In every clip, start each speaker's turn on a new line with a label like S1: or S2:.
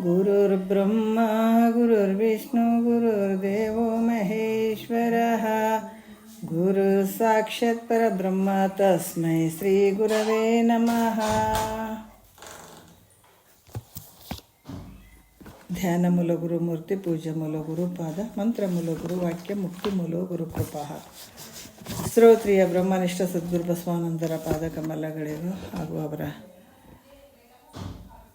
S1: गुरुर्ब्रह्मा गुरुर्विष्णु गुरुर्देवो महेश्वरः गुरुसाक्षात् परब्रह्म तस्मै श्रीगुरवे नमः ಧ್ಯಾನ ಮೂಲ ಗುರು ಮೂರ್ತಿ ಪೂಜಾ ಮೂಲ ಗುರುಪಾದ ಮಂತ್ರ ಮೂಲ ಗುರು ವಾಕ್ಯ ಮುಕ್ತಿ ಮೂಲ ಗುರುಕೃಪಾ ಶ್ರೋತ್ರಿಯ ಬ್ರಹ್ಮನಿಷ್ಠ ಸದ್ಗುರು ಬಸವಾನಂದರ ಪಾದ ಕಮಲಗಳಿಗೂ ಹಾಗೂ ಅವರ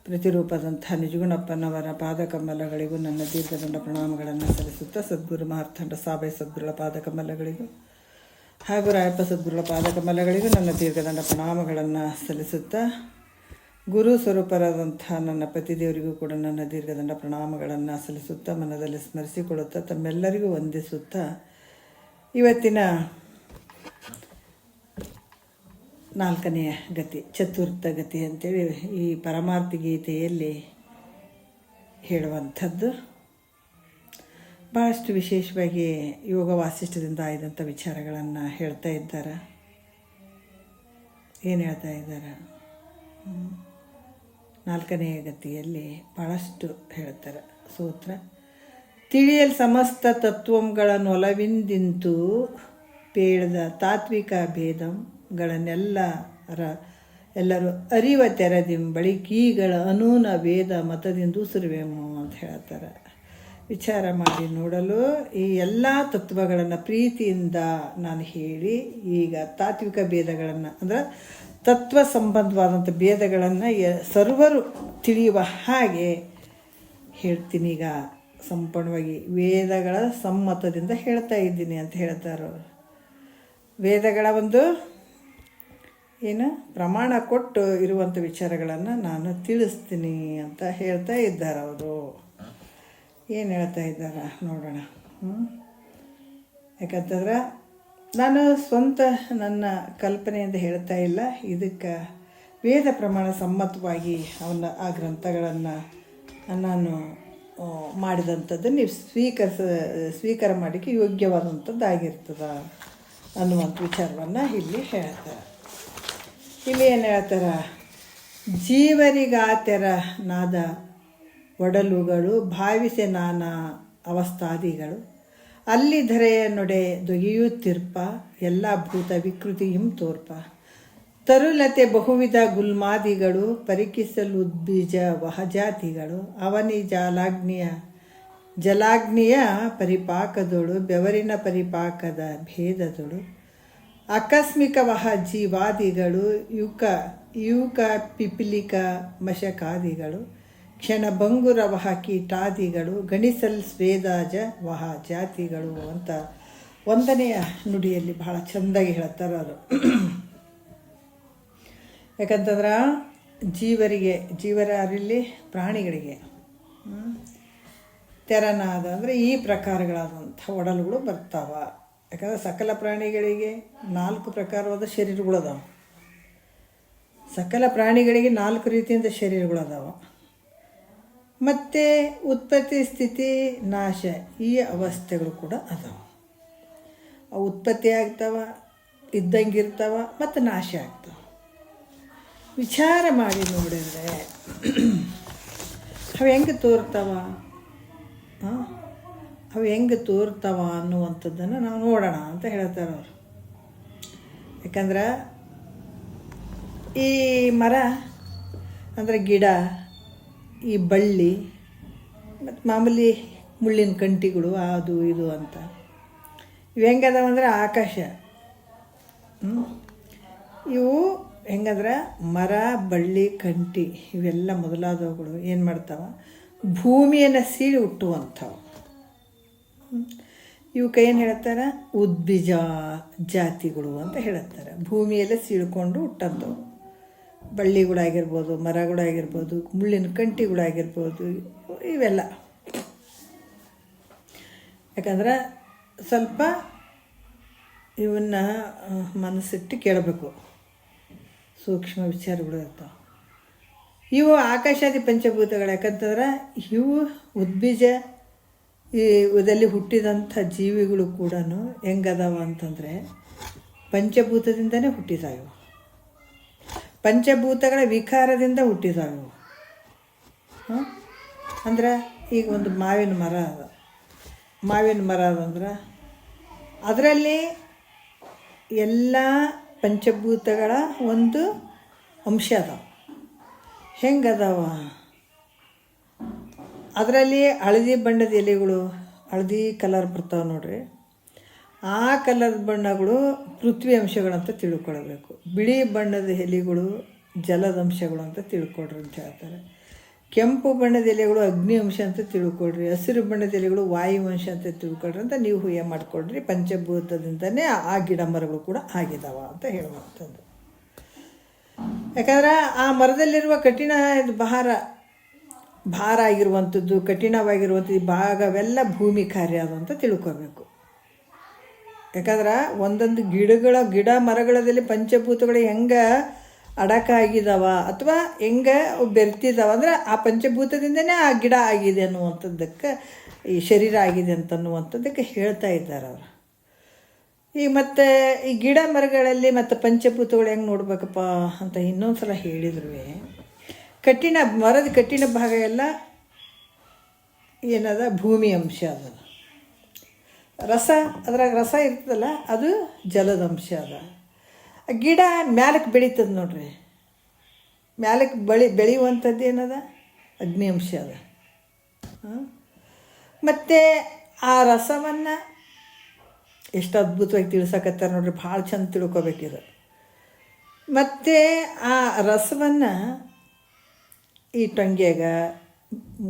S1: ಪ್ರತಿರೂಪದಂಥ ನಿಜಗುಣಪ್ಪನವರ ಪಾದಕಮಲಗಳಿಗೂ ನನ್ನ ದೀರ್ಘದಂಡ ಪ್ರಣಾಮಗಳನ್ನು ಸಲ್ಲಿಸುತ್ತಾ ಸದ್ಗುರು ಮಹಾರ್ಥಂಡ ಸಾಬೆ ಸದ್ಗುರುಳ ಪಾದಕಮಲಗಳಿಗೂ ಹಾಗೂ ರಾಯಪ್ಪ ಸದ್ಗುರುಳ ಪಾದಕಮಲಗಳಿಗೂ ನನ್ನ ದೀರ್ಘದಂಡ ಪ್ರಣಾಮಗಳನ್ನು ಸಲ್ಲಿಸುತ್ತಾ ಗುರು ಸ್ವರೂಪರಾದಂಥ ನನ್ನ ಪತಿದೇವರಿಗೂ ಕೂಡ ನನ್ನ ದೀರ್ಘದಂಡ ಪ್ರಣಾಮಗಳನ್ನು ಸಲ್ಲಿಸುತ್ತಾ ಮನದಲ್ಲಿ ಸ್ಮರಿಸಿಕೊಳ್ಳುತ್ತಾ ತಮ್ಮೆಲ್ಲರಿಗೂ ವಂದಿಸುತ್ತಾ ಇವತ್ತಿನ ನಾಲ್ಕನೆಯ ಗತಿ, ಚತುರ್ಥ ಗತಿ ಅಂತೇಳಿ ಈ ಪರಮಾರ್ಥ ಗೀತೆಯಲ್ಲಿ ಹೇಳುವಂಥದ್ದು. ಭಾಳಷ್ಟು ವಿಶೇಷವಾಗಿ ಯೋಗ ವಾಸಿಷ್ಠದಿಂದ ಆಯ್ದಂಥ ವಿಚಾರಗಳನ್ನು ಹೇಳ್ತಾ ಇದ್ದಾರೆ. ಏನು ಹೇಳ್ತಾ ಇದ್ದಾರೆ. ನಾಲ್ಕನೆಯ ಗತಿಯಲ್ಲಿ ಭಾಳಷ್ಟು ಹೇಳ್ತಾರೆ. ಸೂತ್ರ, ತಿಳಿಯಲು ಸಮಸ್ತ ತತ್ವಗಳನ್ನೊಲವಿಂದಿಂತು ಪೇಳ್ದ ತಾತ್ವಿಕ ಭೇದಂಗಳನ್ನೆಲ್ಲರ ಎಲ್ಲರೂ ಅರಿವ ತೆರದಿಂ ಬಳಿಕೀಗಳ ಅನೂನ ವೇದ ಮತದಿಂದ ಉಸಿರುವೆಮು ಅಂತ ಹೇಳ್ತಾರೆ. ವಿಚಾರ ಮಾಡಿ ನೋಡಲು ಈ ಎಲ್ಲ ತತ್ವಗಳನ್ನು ಪ್ರೀತಿಯಿಂದ ನಾನು ಹೇಳಿ ಈಗ ತಾತ್ವಿಕ ಭೇದಗಳನ್ನು ಅಂದ್ರೆ ತತ್ವ ಸಂಬಂಧವಾದಂಥ ಭೇದಗಳನ್ನು ಸರ್ವರು ತಿಳಿಯುವ ಹಾಗೆ ಹೇಳ್ತೀನಿ ಈಗ ಸಂಪೂರ್ಣವಾಗಿ ವೇದಗಳ ಸಮ್ಮತದಿಂದ ಹೇಳ್ತಾ ಇದ್ದೀನಿ ಅಂತ ಹೇಳ್ತಾರೆ. ವೇದಗಳ ಒಂದು ಏನು ಪ್ರಮಾಣ ಕೊಟ್ಟು ಇರುವಂಥ ವಿಚಾರಗಳನ್ನು ನಾನು ತಿಳಿಸ್ತೀನಿ ಅಂತ ಹೇಳ್ತಾ ಇದ್ದಾರೆ ಅವರು. ಏನು ಹೇಳ್ತಾ ಇದ್ದಾರೆ ನೋಡೋಣ. ಯಾಕಂತಂದ್ರೆ ನಾನು ಸ್ವಂತ ನನ್ನ ಕಲ್ಪನೆಯಿಂದ ಹೇಳ್ತಾ ಇಲ್ಲ. ಇದಕ್ಕೆ ವೇದ ಪ್ರಮಾಣ ಸಮ್ಮತವಾಗಿ ಅವನ್ನ ಆ ಗ್ರಂಥಗಳನ್ನು ನಾನು ಮಾಡಿದಂಥದ್ದು ನೀವು ಸ್ವೀಕರಿಸ, ಸ್ವೀಕಾರ ಮಾಡಲಿಕ್ಕೆ ಯೋಗ್ಯವಾದಂಥದ್ದಾಗಿರ್ತದ ಅನ್ನುವಂಥ ವಿಚಾರವನ್ನು ಇಲ್ಲಿ ಹೇಳ್ತಾರೆ ಇಲ್ಲಿ ಏನು ಹೇಳ್ತಾರ? ಜೀವರಿಗಾತೆರ ನಾದ ಒಡಲುಗಳು, ಭಾವಿಸೆ ನಾನಾ ಅವಸ್ಥಾದಿಗಳು. ಅಲ್ಲಿ ಧರೆಯ ನೊಡೆ ದೊಗೆಯುತ್ತಿರ್ಪ, ಎಲ್ಲ ಭೂತ ವಿಕೃತಿಯಂ ತೋರ್ಪ. ತರುಲತೆ ಬಹುವಿಧ ಗುಲ್ಮಾದಿಗಳು, ಪರಿಕಿಸಲು ಉದ್ಬೀಜ ವಹಜಾತಿಗಳು. ಅವನಿ ಜಾಲಾಗ್ನಿಯ, ಜಲಾಗ್ನಿಯ ಪರಿಪಾಕದೊಳು, ಬೆವರಿನ ಪರಿಪಾಕದ ಭೇದದೊಳು. ಆಕಸ್ಮಿಕವಹ ಜೀವಾದಿಗಳು, ಯುಕ ಯುಕ ಪಿಪಿಲಿಕ ಮಶಕಾದಿಗಳು ಕ್ಷಣಭಂಗುರವಹ ಕೀಟಾದಿಗಳು, ಗಣಿಸಲ್ ಸ್ವೇದಾಜ ವಹ ಜಾತಿಗಳು ಅಂತ ಒಂದನೆಯ ನುಡಿಯಲ್ಲಿ ಬಹಳ ಚೆಂದಾಗಿ ಹೇಳ್ತಾರೆ ಅವರು ಯಾಕಂತಂದ್ರೆ ಜೀವರಿಗೆ ಜೀವರಲ್ಲಿ ಪ್ರಾಣಿಗಳಿಗೆ? ತೆರನಾದ ಅಂದರೆ ಈ ಪ್ರಕಾರಗಳಾದಂಥ ಒಡಲುಗಳು ಬರ್ತಾವ ಯಾಕಂದರೆ ಸಕಲ ಪ್ರಾಣಿಗಳಿಗೆ ನಾಲ್ಕು ಪ್ರಕಾರವಾದ ಶರೀರಗಳು ಅದಾವ ಸಕಲ ಪ್ರಾಣಿಗಳಿಗೆ ನಾಲ್ಕು ರೀತಿಯಿಂದ ಶರೀರಗಳು ಅದಾವ ಮತ್ತು ಉತ್ಪತ್ತಿ, ಸ್ಥಿತಿ, ನಾಶ ಈ ಅವಸ್ಥೆಗಳು ಕೂಡ ಅದಾವ. ಅವು ಉತ್ಪತ್ತಿ ಆಗ್ತಾವ, ಇದ್ದಂಗಿರ್ತಾವ ಮತ್ತು ನಾಶ ಆಗ್ತಾವ. ವಿಚಾರ ಮಾಡಿ ನೋಡಿದರೆ, ಅವು ಹೆಂಗೆ ತೋರ್ತಾವ? ಹಾಂ ಅವು ಹೆಂಗೆ ತೋರ್ತಾವ ಅನ್ನುವಂಥದ್ದನ್ನು ನಾವು ನೋಡೋಣ ಅಂತ ಹೇಳ್ತಾರೆ ಅವರು. ಯಾಕಂದ್ರೆ ಈ ಮರ, ಅಂದರೆ ಗಿಡ, ಈ ಬಳ್ಳಿ, ಮತ್ತು ಮಾಮೂಲಿ ಮುಳ್ಳಿನ ಕಂಟಿಗಳು, ಅದು ಇದು ಅಂತ. ಇವು ಹೆಂಗದಾವ ಅಂದರೆ ಆಕಾಶ? ಇವು ಹೆಂಗಂದ್ರೆ ಮರ, ಬಳ್ಳಿ, ಕಂಟಿ, ಇವೆಲ್ಲ ಮೊದಲಾದವುಗಳು. ಏನು ಮಾಡ್ತಾವ? ಭೂಮಿಯನ್ನು ಸೀಳಿ ಹುಟ್ಟುವಂಥವು? ಇವಕ್ಕೆ ಏನು ಹೇಳ್ತಾರೆ? ಉದ್ಬೀಜ ಜಾತಿಗಳು ಅಂತ ಹೇಳ್ತಾರೆ. ಭೂಮಿಯಲ್ಲೇ ಸೀಳ್ಕೊಂಡು ಹುಟ್ಟದ್ದು. ಬಳ್ಳಿಗಳಾಗಿರ್ಬೋದು ಮರಗಳಾಗಿರ್ಬೋದು ಮುಳ್ಳಿನ ಕಂಟಿಗಳಾಗಿರ್ಬೋದು ಇವೆಲ್ಲ. ಯಾಕಂದ್ರೆ ಸ್ವಲ್ಪ ಇವನ್ನ ಮನಸ್ಸಿಟ್ಟು ಕೇಳಬೇಕು. ಸೂಕ್ಷ್ಮ ವಿಚಾರಗಳು ಇರ್ತಾವೆ. ಇವು ಆಕಾಶಾದಿ ಪಂಚಭೂತಗಳು ಯಾಕಂತಂದ್ರೆ ಇವು ಉದ್ಬೀಜ ಈ ಇದರಲ್ಲಿ ಹುಟ್ಟಿದಂಥ ಜೀವಿಗಳು ಕೂಡ ಹೆಂಗದಾವ ಅಂತಂದರೆ ಪಂಚಭೂತದಿಂದನೇ ಹುಟ್ಟಿದಾವೆ ಪಂಚಭೂತಗಳ ವಿಕಾರದಿಂದ ಹುಟ್ಟಿದಾವೆ. ಅಂದ್ರೆ ಈಗ ಒಂದು ಮಾವಿನ ಮರ ಅದ. ಮಾವಿನ ಮರ ಅದಂದ್ರೆ ಅದರಲ್ಲಿ ಎಲ್ಲ ಪಂಚಭೂತಗಳ ಒಂದು ಅಂಶ ಅದಾವ. ಹೆಂಗದಾವ? ಅದರಲ್ಲಿ ಹಳದಿ ಬಣ್ಣದ ಎಲೆಗಳು, ಹಳದಿ ಕಲರ್ ಬರ್ತಾವೆ ನೋಡ್ರಿ. ಆ ಕಲರ್ ಬಣ್ಣಗಳು ಪೃಥ್ವಿ ಅಂಶಗಳಂತ ತಿಳ್ಕೊಳ್ಬೇಕು. ಬಿಳಿ ಬಣ್ಣದ ಎಲೆಗಳು ಜಲದ ಅಂಶಗಳು ಅಂತ ತಿಳ್ಕೊಡ್ರಿ ಅಂತ ಹೇಳ್ತಾರೆ. ಕೆಂಪು ಬಣ್ಣದ ಎಲೆಗಳು ಅಗ್ನಿ ಅಂಶ ಅಂತ ತಿಳ್ಕೊಡ್ರಿ ಹಸಿರು ಬಣ್ಣದ ಎಲೆಗಳು ವಾಯು ಅಂಶ ಅಂತ ತಿಳ್ಕೊಡ್ರಿ ಅಂತ ನೀವು ಹೂಯ ಮಾಡಿಕೊಡ್ರಿ ಪಂಚಭೂತದಿಂದನೇ ಆ ಗಿಡ ಮರಗಳು ಕೂಡ ಆಗಿದಾವ ಅಂತ ಹೇಳುವಂಥದ್ದು ಯಾಕಂದ್ರೆ ಆ ಮರದಲ್ಲಿರುವ ಕಠಿಣ ಭಾರ ಭಾರ ಆಗಿರುವಂಥದ್ದು, ಕಠಿಣವಾಗಿರುವಂಥದ್ದು, ಈ ಭಾಗವೆಲ್ಲ ಭೂಮಿ ಕಾರ್ಯ ಅದು ಅಂತ ತಿಳ್ಕೊಬೇಕು. ಯಾಕಂದ್ರೆ ಒಂದೊಂದು ಗಿಡಗಳ, ಗಿಡ ಮರಗಳಲ್ಲಿ ಪಂಚಭೂತಗಳು ಹೆಂಗೆ ಅಡಕ ಆಗಿದಾವ ಅಥವಾ ಹೆಂಗೆ ಅವು ಬೆರ್ತಿದಾವ ಅಂದ್ರೆ ಆ ಪಂಚಭೂತದಿಂದನೇ ಆ ಗಿಡ ಆಗಿದೆ ಅನ್ನುವಂಥದ್ದಕ್ಕೆ, ಈ ಶರೀರ ಆಗಿದೆ ಅಂತ ಅನ್ನುವಂಥದ್ದಕ್ಕೆ ಹೇಳ್ತಾ ಇದ್ದಾರೆ ಅವರು. ಈ ಮತ್ತು ಈ ಗಿಡ ಮರಗಳಲ್ಲಿ ಮತ್ತು ಪಂಚಭೂತಗಳು ಹೆಂಗೆ ನೋಡ್ಬೇಕಪ್ಪ ಅಂತ ಇನ್ನೊಂದು ಸಲ ಹೇಳಿದ್ರು ಕಠಿಣ ಮರದ ಕಠಿಣ ಭಾಗ ಎಲ್ಲ ಏನದ? ಭೂಮಿ ಅಂಶ ಅದ. ರಸ, ಅದ್ರಾಗ ರಸ ಇರ್ತದಲ್ಲ, ಅದು ಜಲದ ಅಂಶ ಅದ. ಗಿಡ ಮ್ಯಾಲಕ್ಕೆ ಬೆಳೀತದೆ ನೋಡ್ರಿ. ಮ್ಯಾಲಕ್ಕೆ ಬೆಳಿ, ಬೆಳೆಯುವಂಥದ್ದು ಏನದ? ಅಗ್ನಿ ಅಂಶ ಅದ. ಮತ್ತು ಆ ರಸವನ್ನು ಎಷ್ಟು ಅದ್ಭುತವಾಗಿ ತಿಳ್ಸಕತ್ತಾರೆ ನೋಡ್ರಿ. ಭಾಳ ಚಂದ ತಿಳ್ಕೊಬೇಕಿದು. ಮತ್ತು ಆ ರಸವನ್ನು ಈ ಟೊಂಗ್ಯಾಗ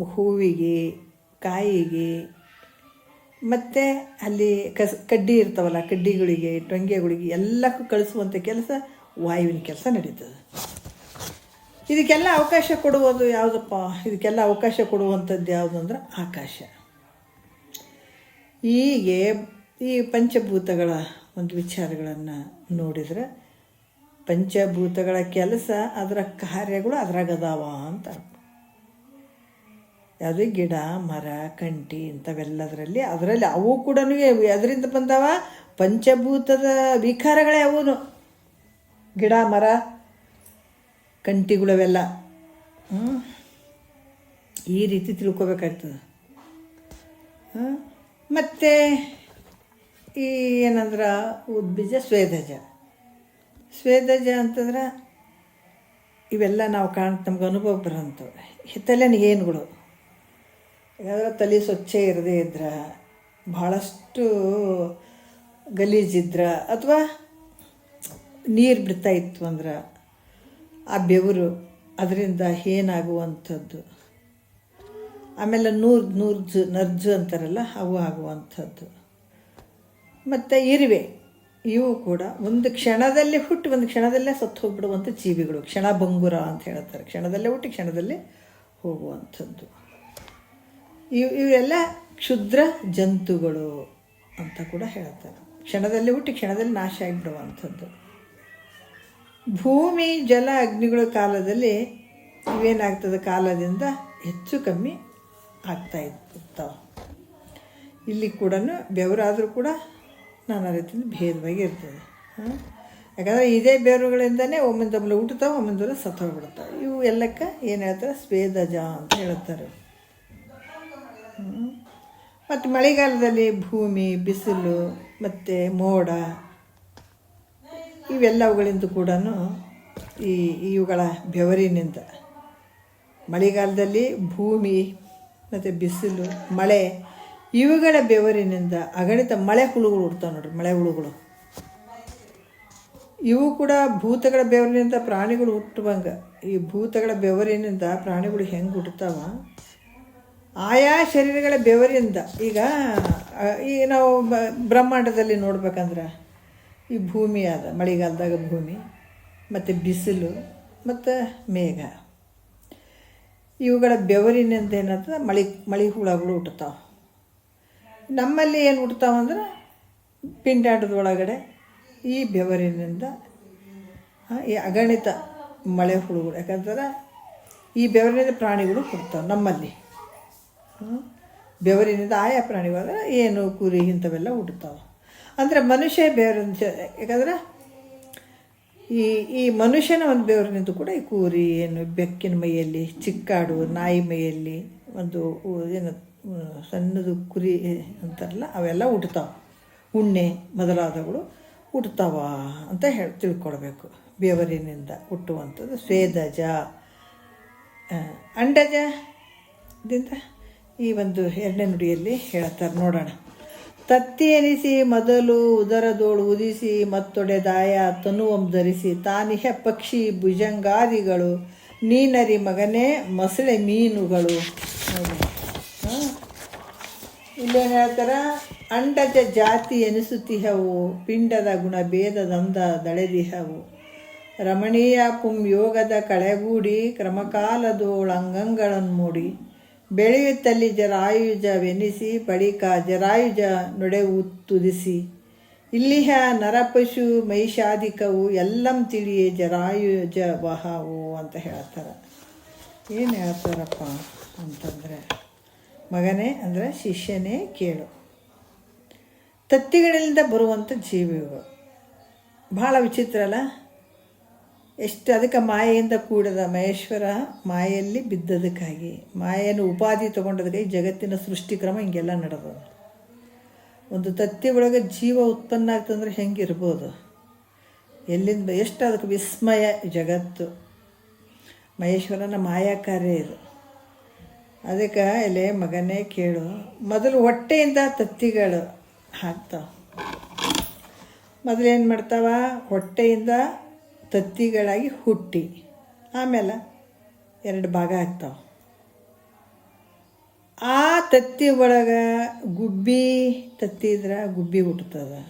S1: ಹೂವಿಗೆ, ಕಾಯಿಗೆ, ಮತ್ತು ಅಲ್ಲಿ ಕಸ್, ಕಡ್ಡಿ ಇರ್ತಾವಲ್ಲ, ಕಡ್ಡಿಗಳಿಗೆ ಟೊಂಗೆಗಳಿಗೆ ಎಲ್ಲಕ್ಕೂ ಕಳಿಸುವಂಥ ಕೆಲಸ ವಾಯುವಿನ ಕೆಲಸ ನಡೀತದೆ. ಇದಕ್ಕೆಲ್ಲ ಅವಕಾಶ ಕೊಡುವುದು ಯಾವುದಪ್ಪ? ಇದಕ್ಕೆಲ್ಲ ಅವಕಾಶ ಕೊಡುವಂಥದ್ದು ಯಾವುದು ಅಂದ್ರೆ ಆಕಾಶ. ಹೀಗೆ ಈ ಪಂಚಭೂತಗಳ ಒಂದು ವಿಚಾರಗಳನ್ನು ನೋಡಿದರೆ ಪಂಚಭೂತಗಳ ಕೆಲಸ, ಅದರ ಕಾರ್ಯಗಳು ಅದ್ರಾಗದಾವ ಅಂತ ಯಾವುದೇ ಗಿಡ, ಮರ, ಕಂಟಿ ಇಂಥವೆಲ್ಲದರಲ್ಲಿ ಅದರಲ್ಲಿ ಅವು ಕೂಡ ಅದರಿಂದ ಬಂದವ? ಪಂಚಭೂತದ ವಿಕಾರಗಳೇ ಅವನು. ಗಿಡ, ಮರ, ಕಂಟಿಗಳವೆಲ್ಲ. ಈ ರೀತಿ ತಿಳ್ಕೊಬೇಕಾಗ್ತದೆ. ಮತ್ತು ಈ ಏನಂದ್ರೆ ಉದ್ಬೀಜ ಸ್ವೇದಜ. ಸ್ವೇದಜ ಅಂತಂದ್ರೆ ಇವೆಲ್ಲ ನಾವು ಕಾಣ್, ನಮ್ಗೆ ಅನುಭವ ಬರೋಂಥವು. ಹಿತ್ತಲಿನ ಏನುಗಳು ಯಾಕಂದ್ರೆ ತಲೆ ಸ್ವಚ್ಛ ಇರದೇ ಇದ್ರೆ ಭಾಳಷ್ಟು ಗಲೀಜಿದ್ರೆ, ಅಥವಾ ನೀರು ಬಿಡ್ತಾ ಇತ್ತು ಅಂದ್ರೆ ಆ ಬೆವರು ಅದರಿಂದ ಏನಾಗುವಂಥದ್ದು? ಆಮೇಲೆ ನೂರು ನೂರ್ಜು, ನರ್ಜು ಅಂತಾರಲ್ಲ, ಅವು ಆಗುವಂಥದ್ದು. ಮತ್ತು ಇರುವೆ. ಇವು ಕೂಡ ಒಂದು ಕ್ಷಣದಲ್ಲಿ ಹುಟ್ಟಿ, ಒಂದು ಕ್ಷಣದಲ್ಲೇ ಸತ್ತು ಹೋಗ್ಬಿಡುವಂಥ ಜೀವಿಗಳು. ಕ್ಷಣ ಬಂಗುರ ಅಂತ ಹೇಳ್ತಾರೆ. ಕ್ಷಣದಲ್ಲೇ ಹುಟ್ಟಿ, ಕ್ಷಣದಲ್ಲೇ ಹೋಗುವಂಥದ್ದು. ಇವು ಇವೆಲ್ಲ ಕ್ಷುದ್ರ ಜಂತುಗಳು ಅಂತ ಕೂಡ ಹೇಳ್ತಾರೆ. ಕ್ಷಣದಲ್ಲಿ ಹುಟ್ಟಿ, ಕ್ಷಣದಲ್ಲಿ ನಾಶ ಆಗಿಬಿಡುವಂಥದ್ದು. ಭೂಮಿ, ಜಲ, ಅಗ್ನಿಗಳ ಕಾಲದಲ್ಲಿ ಇವೇನಾಗ್ತದೆ? ಕಾಲದಿಂದ ಹೆಚ್ಚು ಕಮ್ಮಿ ಆಗ್ತಾ ಇರ್ತಾವೆ ಇಲ್ಲಿ ಕೂಡ ಬೆವರಾದರೂ ಕೂಡ ನಾನಾ ರೀತಿಯಿಂದ ಭೇದವಾಗಿ ಇರ್ತದೆ. ಹಾಂ? ಯಾಕಂದರೆ ಇದೇ ಬೇರುಗಳಿಂದನೇ ಒಮ್ಮಿಂದೊಮ್ಮೆ ಹುಟ್ಟುತ್ತಾವೆ ಒಮ್ಮಿಂದೊಮ್ಮೆ ಸತ್ತೋಗ್ಬಿಡ್ತಾವೆ ಇವು ಎಲ್ಲಕ್ಕೆ ಏನು ಹೇಳ್ತಾರೆ? ಸ್ವೇದಜ ಅಂತ ಹೇಳ್ತಾರೆ. ಮತ್ತು ಮಳೆಗಾಲದಲ್ಲಿ ಭೂಮಿ, ಬಿಸಿಲು, ಮತ್ತು ಮೋಡ, ಇವೆಲ್ಲವುಗಳಿಂದ ಕೂಡ ಈ ಇವುಗಳ ಬೆವರಿನಿಂದ ಮಳೆಗಾಲದಲ್ಲಿ ಭೂಮಿ ಮತ್ತು ಬಿಸಿಲು, ಮಳೆ ಇವುಗಳ ಬೆವರಿನಿಂದ ಅಗಣಿತ ಮಳೆ ಹುಳುಗಳು ಹುಡ್ತಾವೆ ನೋಡ್ರಿ, ಮಳೆ ಹುಳುಗಳು. ಇವು ಕೂಡ ಭೂತಗಳ ಬೆವರಿನಿಂದ ಪ್ರಾಣಿಗಳು ಹುಟ್ಟುವಂಗೆ. ಈ ಭೂತಗಳ ಬೆವರಿನಿಂದ ಪ್ರಾಣಿಗಳು ಹೆಂಗೆ ಹುಟ್ಟುತ್ತಾವ? ಆಯಾ ಶರೀರಗಳ ಬೆವರಿಂದ ಈಗ ಈಗ ನಾವು ಬ್ರಹ್ಮಾಂಡದಲ್ಲಿ ನೋಡ್ಬೇಕಂದ್ರೆ ಈ ಭೂಮಿ ಅದ ಮಳೆಗಾಲದಾಗ ಭೂಮಿ, ಮತ್ತು ಬಿಸಿಲು, ಮತ್ತು ಮೇಘ. ಇವುಗಳ ಬೆವರಿನಿಂದ ಏನಾಗ್ತದೆ ಮಳೆ ಮಳೆ ಹುಳಗಳು ಹುಟ್ಟುತ್ತಾವೆ. ನಮ್ಮಲ್ಲಿ ಏನು ಹುಡ್ತಾವಂದ್ರೆ ಪಿಂಡಾಟದ ಒಳಗಡೆ ಈ ಬೆವರಿನಿಂದ ಈ ಅಗಣಿತ ಮಳೆ ಹುಳುಗಳು ಯಾಕಂದ್ರೆ ಈ ಬೆವರಿನಿಂದ ಪ್ರಾಣಿಗಳು ಹುಡ್ತಾವೆ ನಮ್ಮಲ್ಲಿ? ಬೆವರಿನಿಂದ ಆಯಾ ಪ್ರಾಣಿಗಳು ಏನು ಕುರಿ ಇಂಥವೆಲ್ಲ ಹುಡ್ತಾವೆ ಅಂದರೆ ಮನುಷ್ಯ ಬೆವರಿನ ಯಾಕಂದ್ರೆ ಈ ಈ ಮನುಷ್ಯನ ಒಂದು ಬೆವರಿನಿಂದ ಕೂಡ ಈ ಕೂರಿ ಏನು ಬೆಕ್ಕಿನ ಮೈಯಲ್ಲಿ ಚಿಕ್ಕಾಡು ನಾಯಿ ಮೈಯಲ್ಲಿ ಒಂದು ಏನು ಸಣ್ಣದು ಕುರಿ ಅಂತಾರಲ್ಲ, ಅವೆಲ್ಲ ಹುಟ್ಟುತ್ತಾವ ಉಣ್ಣೆ ಮೊದಲಾದವುಗಳು ಹುಟ್ಟುತ್ತಾವ ಅಂತ ಹೇಳಿ, ತಿಳ್ಕೊಳ್ಬೇಕು. ಬೇವರಿನಿಂದ ಹುಟ್ಟುವಂಥದ್ದು ಸ್ವೇದಜ ಅಂಡಜದಿಂದ ಈ ಒಂದು ಎರಡನೇ ನುಡಿಯಲ್ಲಿ ಹೇಳ್ತಾರೆ ನೋಡೋಣ. ತತ್ತಿ ಎನಿಸಿ ಮೊದಲು ಉದರದೋಳು ಉದಿಸಿ ಮತ್ತೊಡೆದಾಯ ತನುವಂ ಧರಿಸಿ, ತಾನಿಹ ಪಕ್ಷಿ ಭುಜಂಗಾದಿಗಳು, ನೀನರಿ ಮಗನೇ ಮೊಸಳೆ ಮೀನುಗಳು. ಇಲ್ಲೇನು ಹೇಳ್ತಾರ, ಅಂಡಜ ಜಾತಿ ಎನಿಸುತ್ತಿಹವು ಪಿಂಡದ ಗುಣ ಭೇದದಂದ ದಳೆದಿಹವು. ರಮಣೀಯ ಪುಂ ಯೋಗದ ಕಳೆಗೂಡಿ ಕ್ರಮಕಾಲದೋಳಂಗಗಳನ್ನು ಮೂಡಿ. ಬೆಳೆಯುತ್ತಲ್ಲಿ ಜರಾಯುಜವೆನಿಸಿ ಬಳಿಕ ಜರಾಯುಜ ನೊಡೆವು ತುದಿಸಿ ಇಲ್ಲಿಹ ನರಪಶು ಮೈಷಾಧಿಕವು ಎಲ್ಲಂ ತಿಳಿಯೇ ಜರಾಯುಜ ವಹವು ಅಂತ ಹೇಳ್ತಾರೆ. ಏನು ಹೇಳ್ತಾರಪ್ಪ ಅಂತಂದರೆ ಮಗನೇ ಅಂದರೆ ಶಿಷ್ಯನೇ ಕೇಳು. ತತ್ತಿಗಳಿಂದ ಬರುವಂಥ ಜೀವಿಗಳು ಭಾಳ ವಿಚಿತ್ರ ಅಲ್ಲ? ಎಷ್ಟು ಅದಕ್ಕೆ ಮಾಯೆಯಿಂದ ಕೂಡದ ಮಹೇಶ್ವರ ಮಾಯೆಯಲ್ಲಿ ಬಿದ್ದದಕ್ಕಾಗಿ, ಮಾಯೆಯನ್ನು ಉಪಾಧಿ ತೊಗೊಂಡದಕ್ಕೆ ಜಗತ್ತಿನ ಸೃಷ್ಟಿಕ್ರಮ ಹಿಂಗೆಲ್ಲ ನಡೆದು ಒಂದು ತತ್ತಿ ಒಳಗೆ ಜೀವ ಉತ್ಪನ್ನ ಆಗ್ತಂದ್ರೆ ಹೆಂಗಿರ್ಬೋದು ಎಲ್ಲಿಂದ ಎಷ್ಟು ಅದಕ್ಕೆ ವಿಸ್ಮಯ ಜಗತ್ತು? ಮಹೇಶ್ವರನ ಮಾಯಾ ಕಾರ್ಯ ಇದು. ಅದಕ್ಕೆ ಎಲೆ ಮಗನೇ ಕೇಳು. ಮೊದಲು ಹೊಟ್ಟೆಯಿಂದ ತತ್ತಿಗಳು ಹಾಕ್ತಾವೆ. ಮೊದಲೇನು ಮಾಡ್ತಾವ? ಹೊಟ್ಟೆಯಿಂದ ತತ್ತಿಗಳಾಗಿ ಹುಟ್ಟಿ. ಆಮೇಲೆ ಎರಡು ಭಾಗ ಆಗ್ತಾವೆ ಆ ತತ್ತಿ ಒಳಗೆ ಗುಬ್ಬಿ ತತ್ತಿದ್ರೆ ಗುಬ್ಬಿ ಹುಟ್ಟುತ್ತದ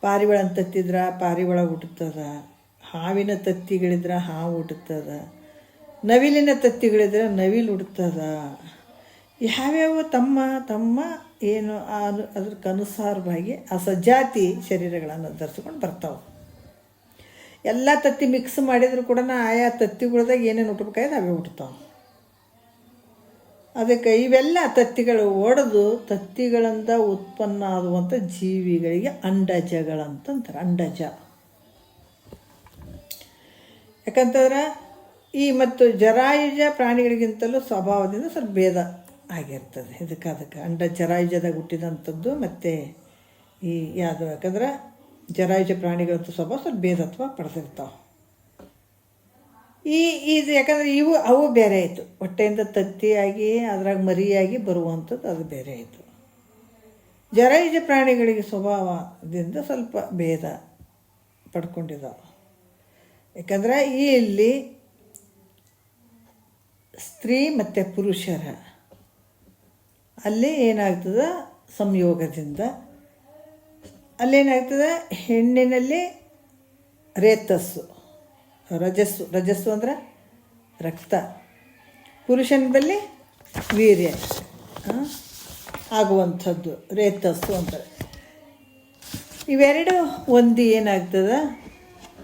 S1: ಪಾರಿವಳ ತತ್ತಿದ್ರೆ ಪಾರಿವಾಳ ಹುಟ್ಟುತ್ತದ ಹಾವಿನ ತತ್ತಿಗಳಿದ್ರೆ ಹಾವು ಹುಟ್ಟುತ್ತದ ನವಿಲಿನ ತತ್ತಿಗಳಿದ್ರೆ ನವಿಲು ಹುಡ್ತದ ಯಾವ್ಯಾವ ತಮ್ಮ ತಮ್ಮ ಏನು ಆ ಅದಕ್ಕನುಸಾರವಾಗಿ ಆ ಸಜಾತಿ ಶರೀರಗಳನ್ನು ಧರಿಸ್ಕೊಂಡು ಬರ್ತಾವೆ. ಎಲ್ಲ ತತ್ತಿ ಮಿಕ್ಸ್ ಮಾಡಿದ್ರು ಕೂಡ ಆಯಾ ತತ್ತಿಗಳ್ದಾಗ ಏನೇನು ಉಟ್ಬೇಕಾಯ್ತು ಅವೇ ಹುಟ್ಟುತ್ತಾವೆ ಅದಕ್ಕೆ ಇವೆಲ್ಲ ತತ್ತಿಗಳು ಒಡೆದು ತತ್ತಿಗಳಿಂದ ಉತ್ಪನ್ನ ಆಗುವಂಥ ಜೀವಿಗಳಿಗೆ ಅಂಡಜಗಳಂತಂತಾರೆ, ಅಂಡಜ. ಯಾಕಂತಂದ್ರೆ ಈ ಮತ್ತು ಜರಾಯುಜ ಪ್ರಾಣಿಗಳಿಗಿಂತಲೂ ಸ್ವಭಾವದಿಂದ ಸ್ವಲ್ಪ ಭೇದ ಆಗಿರ್ತದೆ. ಇದಕ್ಕೆ ಅದಕ್ಕೆ ಅಂಡ ಜರಾಯುಜದಾಗ ಹುಟ್ಟಿದಂಥದ್ದು ಮತ್ತು ಈ ಯಾವುದು ಯಾಕಂದ್ರೆ ಜರಾಯುಜ ಪ್ರಾಣಿಗಳಂತೂ ಸ್ವಭಾವ ಸ್ವಲ್ಪ ಭೇದತ್ವ ಪಡೆದಿರ್ತಾವೆ. ಈ ಇದು ಯಾಕಂದರೆ ಇವು ಅವು ಬೇರೆ ಆಯಿತು. ಹೊಟ್ಟೆಯಿಂದ ತತ್ತಿಯಾಗಿ, ಅದ್ರಾಗ ಮರಿಯಾಗಿ ಬರುವಂಥದ್ದು ಅದು ಬೇರೆ ಆಯಿತು. ಜರಾಯುಜ ಪ್ರಾಣಿಗಳಿಗೆ ಸ್ವಭಾವದಿಂದ ಸ್ವಲ್ಪ ಭೇದ ಪಡ್ಕೊಂಡಿದ್ದಾವೆ ಯಾಕಂದ್ರೆ ಈ ಇಲ್ಲಿ ಸ್ತ್ರೀ ಮತ್ತು ಪುರುಷರ. ಅಲ್ಲಿ ಏನಾಗ್ತದೆ? ಸಂಯೋಗದಿಂದ. ಅಲ್ಲೇನಾಗ್ತದೆ? ಹೆಣ್ಣಿನಲ್ಲಿ ರೇತಸ್ಸು. ರಜಸ್ಸು. ರಜಸ್ಸು ಅಂದ್ರೆ ರಕ್ತ. ಪುರುಷನದಲ್ಲಿ ವೀರ್ಯ. ಆಗುವಂಥದ್ದು. ರೇತಸ್ಸು ಅಂತಾರೆ. ಇವೆರಡು ಒಂದು ಏನಾಗ್ತದೆ?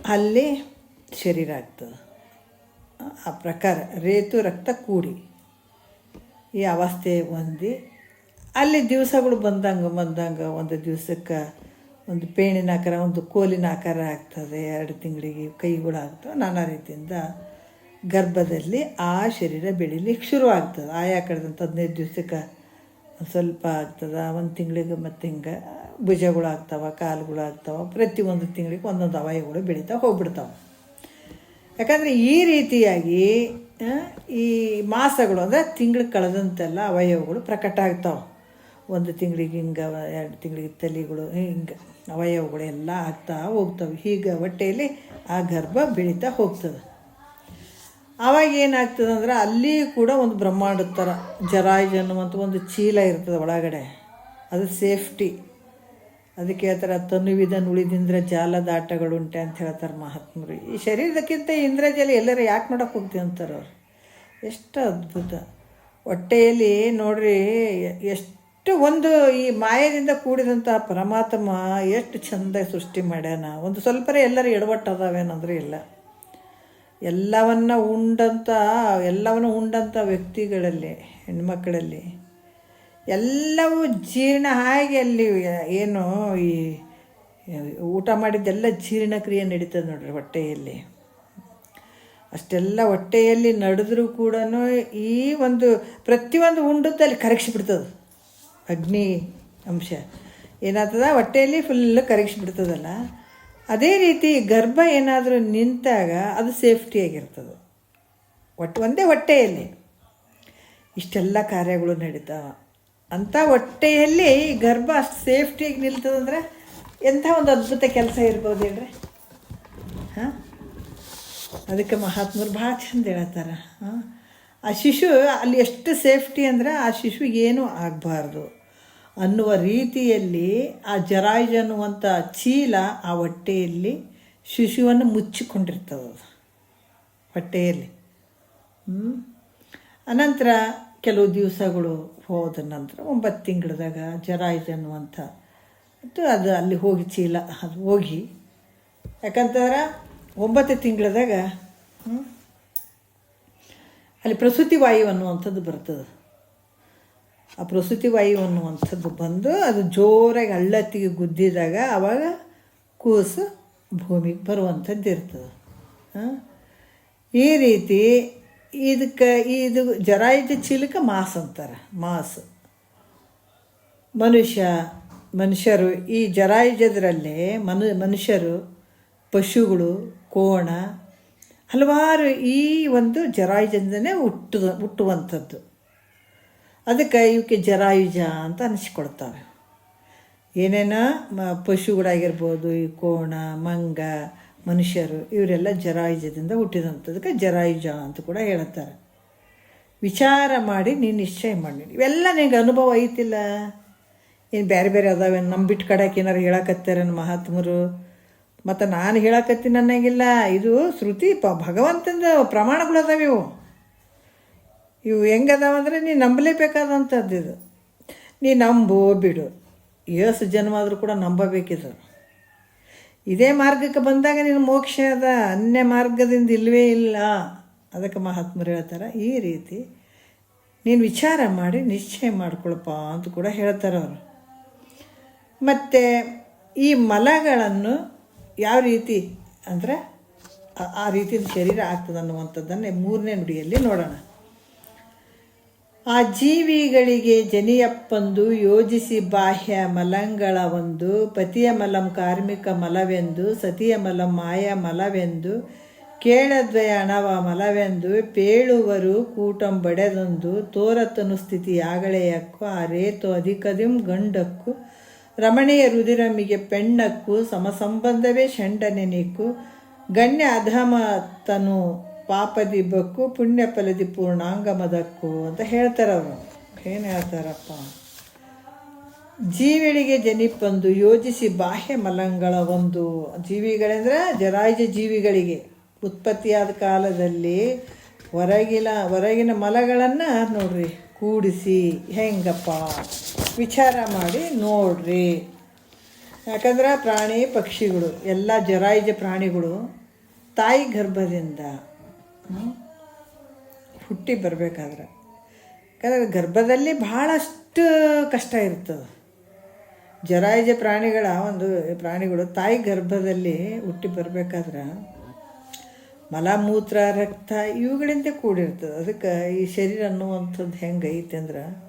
S1: ಅಲ್ಲಿ ಶರೀರ ಆಗ್ತದೆ. ಆ ಪ್ರಕಾರ ರೇತು ರಕ್ತ ಕೂಡಿ ಈ ಅವಸ್ಥೆ ಹೊಂದಿ ಅಲ್ಲಿ ದಿವಸಗಳು ಬಂದಂಗೆ ಬಂದಂಗೆ ಒಂದು ದಿವಸಕ್ಕೆ ಒಂದು ಪೇಣಿನ ಆಕಾರ, ಒಂದು ಕೋಲಿನ ಆಕಾರ ಆಗ್ತದೆ, ಎರಡು ತಿಂಗಳಿಗೆ ಕೈಗಳು ಆಗ್ತವೆ ನಾನಾ ರೀತಿಯಿಂದ ಗರ್ಭದಲ್ಲಿ ಆ ಶರೀರ ಬೆಳಿಲಿಕ್ಕೆ ಶುರು ಆಗ್ತದೆ. ಆಯಾ ಕಡೆದಂಥ ಹದಿನೈದು ದಿವ್ಸಕ್ಕೆ ಒಂದು ಸ್ವಲ್ಪ ಆಗ್ತದೆ, ಒಂದು ತಿಂಗಳಿಗೆ ಮತ್ತು ಹಿಂಗೆ ಭುಜಗಳು ಆಗ್ತಾವೆ ಕಾಲುಗಳು ಆಗ್ತಾವೆ ಪ್ರತಿಯೊಂದು ತಿಂಗಳಿಗೆ ಒಂದೊಂದು ಅವಯವಗಳು ಬೆಳೀತಾ ಹೋಗ್ಬಿಡ್ತಾವೆ. ಯಾಕಂದರೆ ಈ ರೀತಿಯಾಗಿ ಈ ಮಾಸಗಳು ಅಂದರೆ ತಿಂಗಳು ಕಳೆದಂತೆಲ್ಲ ಅವಯವಗಳು ಪ್ರಕಟ ಆಗ್ತಾವೆ. ಒಂದು ತಿಂಗಳಿಗೆ ಹಿಂಗೆ, ಎರಡು ತಿಂಗಳಿಗೆ ತಲೆಗಳು, ಹಿಂಗೆ ಅವಯವಗಳು ಎಲ್ಲ ಆಗ್ತಾ ಹೋಗ್ತವೆ. ಹೀಗೆ ಹೊಟ್ಟೆಯಲ್ಲಿ ಆ ಗರ್ಭ ಬೆಳೀತಾ ಹೋಗ್ತದೆ. ಆವಾಗ ಏನಾಗ್ತದೆ ಅಂದ್ರೆ ಅಲ್ಲಿ ಕೂಡ ಒಂದು ಬ್ರಹ್ಮಾಂಡದ ಥರ ಜರಾಯುಜ್ ಅನ್ನುವಂಥ ಒಂದು ಚೀಲ ಇರ್ತದೆ ಒಳಗಡೆ. ಅದು ಸೇಫ್ಟಿ. ಅದಕ್ಕೆ ಹೇಳ್ತಾರೆ ತನುವಿದನ್ ಉಳಿದಿಂದ್ರ ಜಾಲದಾಟಗಳುಂಟೆ ಅಂತ ಹೇಳ್ತಾರೆ ಮಹಾತ್ಮರು. ಈ ಶರೀರಕ್ಕಿಂತ ಇಂದ್ರಜಾಲ ಎಲ್ಲರೂ ಯಾಕೆ ನೋಡಕ್ಕೆ ಹೋಗ್ತೀವಿ ಅಂತಾರೆ ಅವ್ರು? ಎಷ್ಟು ಅದ್ಭುತ. ಹೊಟ್ಟೆಯಲ್ಲಿ ನೋಡ್ರಿ ಎಷ್ಟು ಒಂದು ಈ ಮಾಯದಿಂದ ಕೂಡಿದಂಥ ಪರಮಾತ್ಮ ಎಷ್ಟು ಚಂದ ಸೃಷ್ಟಿ ಮಾಡ್ಯಾನ. ಒಂದು ಸ್ವಲ್ಪರೇ ಎಲ್ಲರೂ ಎಡವಟ್ಟು ಅದಾವೇನಂದ್ರೆ ಇಲ್ಲ. ಎಲ್ಲವನ್ನ ಉಂಡಂಥ ಎಲ್ಲವನ್ನು ಉಂಡಂಥ ವ್ಯಕ್ತಿಗಳಲ್ಲಿ ಹೆಣ್ಮಕ್ಕಳಲ್ಲಿ ಎಲ್ಲವೂ ಜೀರ್ಣ ಆಗಿ ಅಲ್ಲಿ, ಏನು ಈ, ಊಟ ಮಾಡಿದ್ದೆಲ್ಲ ಜೀರ್ಣಕ್ರಿಯೆ ನಡೀತದೆ ನೋಡ್ರಿ ಹೊಟ್ಟೆಯಲ್ಲಿ. ಅಷ್ಟೆಲ್ಲ ಹೊಟ್ಟೆಯಲ್ಲಿ ನಡೆದ್ರೂ ಕೂಡ ಈ ಒಂದು, ಪ್ರತಿಯೊಂದು ಉಂಡದಲ್ಲಿ ಕರಗಿಸ್ಬಿಡ್ತದೆ ಅಗ್ನಿ ಅಂಶ. ಏನಾಗ್ತದ? ಹೊಟ್ಟೆಯಲ್ಲಿ ಫುಲ್ ಕರಗಿಸ್ಬಿಡ್ತದಲ್ಲ ಅದೇ ರೀತಿ ಗರ್ಭ ಏನಾದರೂ ನಿಂತಾಗ ಅದು ಸೇಫ್ಟಿಯಾಗಿರ್ತದೆ ಒಟ್ಟು ಒಂದೇ ಹೊಟ್ಟೆಯಲ್ಲಿ. ಇಷ್ಟೆಲ್ಲ ಕಾರ್ಯಗಳು ನಡೀತಾವ. ಅಂಥ ಹೊಟ್ಟೆಯಲ್ಲಿ ಗರ್ಭ ಅಷ್ಟು ಸೇಫ್ಟಿಯಾಗಿ ನಿಲ್ತದಂದ್ರೆ ಎಂಥ ಒಂದು ಅದ್ಭುತ ಕೆಲಸ ಇರ್ಬೋದು ಹೇಳ್ರಿ. ಹಾಂ? ಅದಕ್ಕೆ ಮಹಾತ್ಮರು ಭಾಳ ಚಂದ ಹೇಳತ್ತಾರ ಆ ಶಿಶು ಅಲ್ಲಿ ಎಷ್ಟು ಸೇಫ್ಟಿ ಅಂದ್ರೆ ಆ ಶಿಶುವಿಗೆ ಏನೂ ಆಗಬಾರ್ದು. ಅನ್ನುವ ರೀತಿಯಲ್ಲಿ ಆ ಜರಾಯಿಜ್ ಅನ್ನುವಂಥ ಚೀಲ ಆ ಹೊಟ್ಟೆಯಲ್ಲಿ ಶಿಶುವನ್ನು ಮುಚ್ಚಿಕೊಂಡಿರ್ತದ ಹೊಟ್ಟೆಯಲ್ಲಿ. ಅನಂತರ ಕೆಲವು ದಿವಸಗಳು ಹೋದ ನಂತರ ಒಂಬತ್ತು ತಿಂಗಳದಾಗ ಇದೆ ಅನ್ನುವಂಥ ಅದು ಅಲ್ಲಿ ಹೋಗಿ ಚೀಲ, ಅದು ಹೋಗಿ. ಯಾಕಂತಂದ್ರೆ ಒಂಬತ್ತು ತಿಂಗಳದಾಗ ಅಲ್ಲಿ ಪ್ರಸೂತಿ ವಾಯು ಅನ್ನುವಂಥದ್ದು ಬರ್ತದೆ. ಆ ಪ್ರಸೂತಿ ವಾಯು ಅನ್ನುವಂಥದ್ದು ಬಂದು ಅದು ಜೋರಾಗಿ ಹಳ್ಳತ್ತಿಗೆ ಗುದ್ದಿದಾಗ ಆವಾಗ ಕೂಸು ಭೂಮಿಗೆ ಬರುವಂಥದ್ದು ಇರ್ತದೆ ಈ ರೀತಿ ಇದಕ್ಕೆ, ಇದು ಜರಾಯುಜ ಚೀಲಕ ಮಾಸ್ ಅಂತಾರೆ, ಮಾಸ್. ಮನುಷ್ಯ, ಮನುಷ್ಯರು ಈ ಜರಾಯುಜದ್ರಲ್ಲೇ ಮನು, ಮನುಷ್ಯರು, ಪಶುಗಳು, ಕೋಣ, ಹಲವಾರು ಈ ಒಂದು ಜರಾಯುಜದಿಂದನೇ ಹುಟ್ಟು ಹುಟ್ಟುವಂಥದ್ದು. ಅದಕ್ಕೆ ಇವಕ್ಕೆ ಜರಾಯುಜ ಅಂತ ಅನಿಸ್ಕೊಡ್ತಾರೆ ಏನೇನೋ ಪಶುಗಳಾಗಿರ್ಬೋದು, ಈ ಕೋಣ, ಮಂಗ ಮನುಷ್ಯರು, ಇವರೆಲ್ಲ ಜರಾಯುಜದಿಂದ ಹುಟ್ಟಿದಂಥದಕ್ಕೆ ಜರಾಯುಜ ಅಂತ ಕೂಡ ಹೇಳ್ತಾರೆ ವಿಚಾರ ಮಾಡಿ ನೀನು ನಿಶ್ಚಯ ಮಾಡಿ. ಇವೆಲ್ಲ ನಿನಗೆ ಅನುಭವ ಐತಿಲ್ಲ. ಏನು ಬೇರೆ ಬೇರೆ ಅದಾವೆ. ನಮ್ಮ ಬಿಟ್ಟು ಕಡೆಗೆ ಏನಾರು ಹೇಳಕತ್ತಾರೇನು ಮಹಾತ್ಮರು. ಮತ್ತು ನಾನು ಹೇಳಕತ್ತೀನಿ ಅನ್ನಂಗಿಲ್ಲ ಇದು ಶ್ರುತಿ ಪ ಭಗವಂತಂದ ಪ್ರಮಾಣಗಳು ಅದಾವೆ ಇವು. ಇವು ಹೆಂಗದಾವ ಅಂದರೆ ನೀನು ನಂಬಲೇಬೇಕಾದಂಥದ್ದು ಇದು. ನೀ ನಂಬು, ಬಿಡು. ಏಸು ಜನ್ಮ ಆದರೂ ಕೂಡ ನಂಬಬೇಕಿದು ಇದೇ ಮಾರ್ಗಕ್ಕೆ ಬಂದಾಗ ನೀನು ಮೋಕ್ಷ ಅದ, ಅನ್ಯ ಮಾರ್ಗದಿಂದ ಇಲ್ಲವೇ ಇಲ್ಲ. ಅದಕ್ಕೆ ಮಹಾತ್ಮರು ಹೇಳ್ತಾರೆ, ಈ ರೀತಿ ನೀನು ವಿಚಾರ ಮಾಡಿ ನಿಶ್ಚಯ ಮಾಡ್ಕೊಳಪ್ಪ ಅಂತ ಕೂಡ ಹೇಳ್ತಾರೆ ಅವರು. ಮತ್ತು ಈ ಮಲಗಳನ್ನು ಯಾವ ರೀತಿ ಅಂದರೆ ಆ- ರೀತಿಯಲ್ಲಿ ರೀತಿ ಶರೀರ ಆಗ್ತದೆ ಅನ್ನುವಂಥದ್ದನ್ನೇ ಮೂರನೇ ನುಡಿಯಲ್ಲಿ ನೋಡೋಣ. ಆ ಜೀವಿಗಳಿಗೆ ಜನಿಯಪ್ಪಂದು ಯೋಜಿಸಿ ಬಾಹ್ಯ ಮಲಂಗಳ ಒಂದು, ಪತಿಯ ಮಲಂ ಕಾರ್ಮಿಕ ಮಲವೆಂದು, ಸತಿಯ ಮಲಂ ಮಾಯ ಮಲವೆಂದು, ಕೇಳದ್ವಯ ಅಣವ ಮಲವೆಂದು, ಪೇಳುವರು ಕೂಟಂ ಬಡೆದೊಂದು, ತೋರತನು ಸ್ಥಿತಿ ಆಗಳೆಯಕ್ಕೂ, ಆ ರೇತು ಅಧಿಕದಿಂ ಗಂಡಕ್ಕೂ, ರಮಣೀಯ ರುದಿರಮಿಗೆ ಪೆಣ್ಣಕ್ಕೂ, ಸಮಸಂಬಂಧವೇ ಷಂಡನೆನಿಕ್ಕು ಗಣ್ಯ ಅಧಮತನು ಪಾಪದಿ ಬಕ್ಕು ಪುಣ್ಯ ಫಲದಿ ಪೂರ್ಣಾಂಗಮದಕ್ಕೂ ಅಂತ ಹೇಳ್ತಾರೆ ಅವರು ಏನು ಹೇಳ್ತಾರಪ್ಪ? ಜೀವಿಗಳಿಗೆ ಜನಿಪ್ಪಂದು ಯೋಜಿಸಿ ಬಾಹ್ಯ ಮಲಂಗಳ ಒಂದು ಜೀವಿಗಳೆಂದ್ರೆ ಜರಾಯುಜ ಜೀವಿಗಳಿಗೆ. ಉತ್ಪತ್ತಿಯಾದ ಕಾಲದಲ್ಲಿ ಹೊರಗಿನ ಹೊರಗಿನ ಮಲಗಳನ್ನು ನೋಡ್ರಿ, ಕೂಡಿಸಿ, ಹೆಂಗಪ್ಪ? ವಿಚಾರ ಮಾಡಿ ನೋಡ್ರಿ. ಯಾಕಂದ್ರೆ ಪ್ರಾಣಿ ಪಕ್ಷಿಗಳು, ಎಲ್ಲ ಜರಾಯುಜ ಪ್ರಾಣಿಗಳು ತಾಯಿ ಗರ್ಭದಿಂದ ಹುಟ್ಟಿ ಬರಬೇಕಾದ್ರೆ. ಯಾಕಂದರೆ ಗರ್ಭದಲ್ಲಿ ಭಾಳಷ್ಟು ಕಷ್ಟ ಇರ್ತದೆ. ಜರಾಯುಜ ಪ್ರಾಣಿಗಳ ಒಂದು ಪ್ರಾಣಿಗಳು ತಾಯಿ ಗರ್ಭದಲ್ಲಿ ಹುಟ್ಟಿ ಬರಬೇಕಾದ್ರೆ ಮಲಮೂತ್ರ, ರಕ್ತ ಇವುಗಳಿಂದ ಕೂಡಿರ್ತದೆ. ಅದಕ್ಕೆ ಈ ಶರೀರ ಅನ್ನುವಂಥದ್ದು ಹೆಂಗೈತೆ ಅಂದ್ರೆ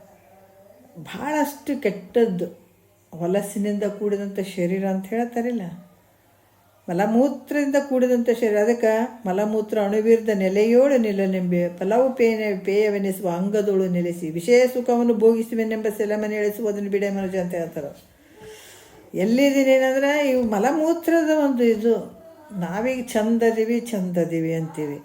S1: ಭಾಳಷ್ಟು ಕೆಟ್ಟದ್ದು ಹೊಲಸಿನಿಂದ ಕೂಡಿದಂಥ ಶರೀರ ಅಂತ ಹೇಳ್ತಾರಿಲ್ಲ. ಮಲಮೂತ್ರದಿಂದ ಕೂಡಿದಂಥ ಶರೀರ. ಅದಕ್ಕೆ ಮಲಮೂತ್ರ ಅಣುವಿರ್ದ ನೆಲೆಯೋಳು ನಿಲ್ಲನೆಂಬೆ ಫಲವು ಪೇಯ ಪೇಯವೆನಿಸುವ ಅಂಗದೋಳು ನೆಲೆಸಿ ವಿಷಯ ಸುಖವನ್ನು ಭೋಗಿಸುವೆನೆಂಬ ಸೆಲಮನೆ ಎಳಿಸುವುದನ್ನು ಬಿಡೆ ಮನುಜ ಅಂತ ಹೇಳ್ತಾರೆ. ಎಲ್ಲಿದ್ದೀನಿ ಏನಂದ್ರೆ, ಇವು ಮಲಮೂತ್ರದ ಒಂದು ಇದು. ನಾವೀಗ ಚಂದದಿವಿ ಚಂದದಿವಿ ಅಂತೀವಿ.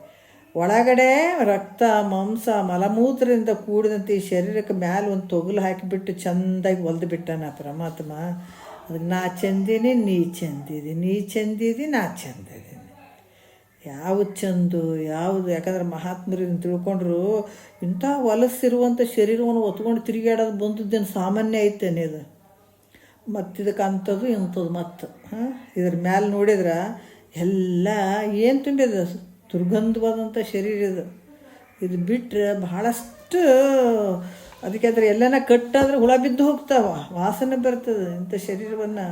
S1: ಒಳಗಡೆ ರಕ್ತ, ಮಾಂಸ, ಮಲಮೂತ್ರದಿಂದ ಕೂಡಿದಂಥ ಈ ಶರೀರಕ್ಕೆ ಮ್ಯಾಲೆ ಒಂದು ತೊಗಲು ಹಾಕಿಬಿಟ್ಟು ಚೆಂದಾಗಿ ಹೊಲ್ದು ಬಿಟ್ಟಾನ ಪರಮಾತ್ಮ. ಅದಕ್ಕೆ ನಾ ಚಂದಿನಿ, ನೀ ಚಂದಿದಿ ನೀ ಚಂದಿದಿ, ನಾ ಚಂದಿದ್ದೀನಿ ಯಾವುದು ಚಂದು, ಯಾವುದು? ಯಾಕಂದ್ರೆ ಮಹಾತ್ಮರು ಇದನ್ನ ತಿಳ್ಕೊಂಡ್ರು, ಇಂಥ ಹೊಲಸಿರುವಂಥ ಶರೀರವನ್ನು ಒತ್ಕೊಂಡು ತಿರುಗಾಡೋದು ಬಂದದ್ದೇನು ಸಾಮಾನ್ಯ ಐತೇನೆ ಇದು? ಮತ್ತಿದಕ್ಕೆ ಅಂಥದ್ದು, ಇಂಥದ್ದು ಮತ್ತು. ಹಾಂ? ಇದ್ರ ಮ್ಯಾಲೆ ನೋಡಿದ್ರೆ ಎಲ್ಲ ಏನು ತುಂಬಿದೆ? ದುರ್ಗಂಧವಾದಂಥ ಶರೀರ ಇದು. ಇದು ಬಿಟ್ಟರೆ ಭಾಳಷ್ಟು ಅದಕ್ಕೆ ಅದ್ರ ಎಲ್ಲನ ಕಟ್ಟಾದ್ರೆ ಹುಳ ಬಿದ್ದು ಹೋಗ್ತಾವ, ವಾಸನೆ ಬರ್ತದೆ ಇಂಥ ಶರೀರವನ್ನು.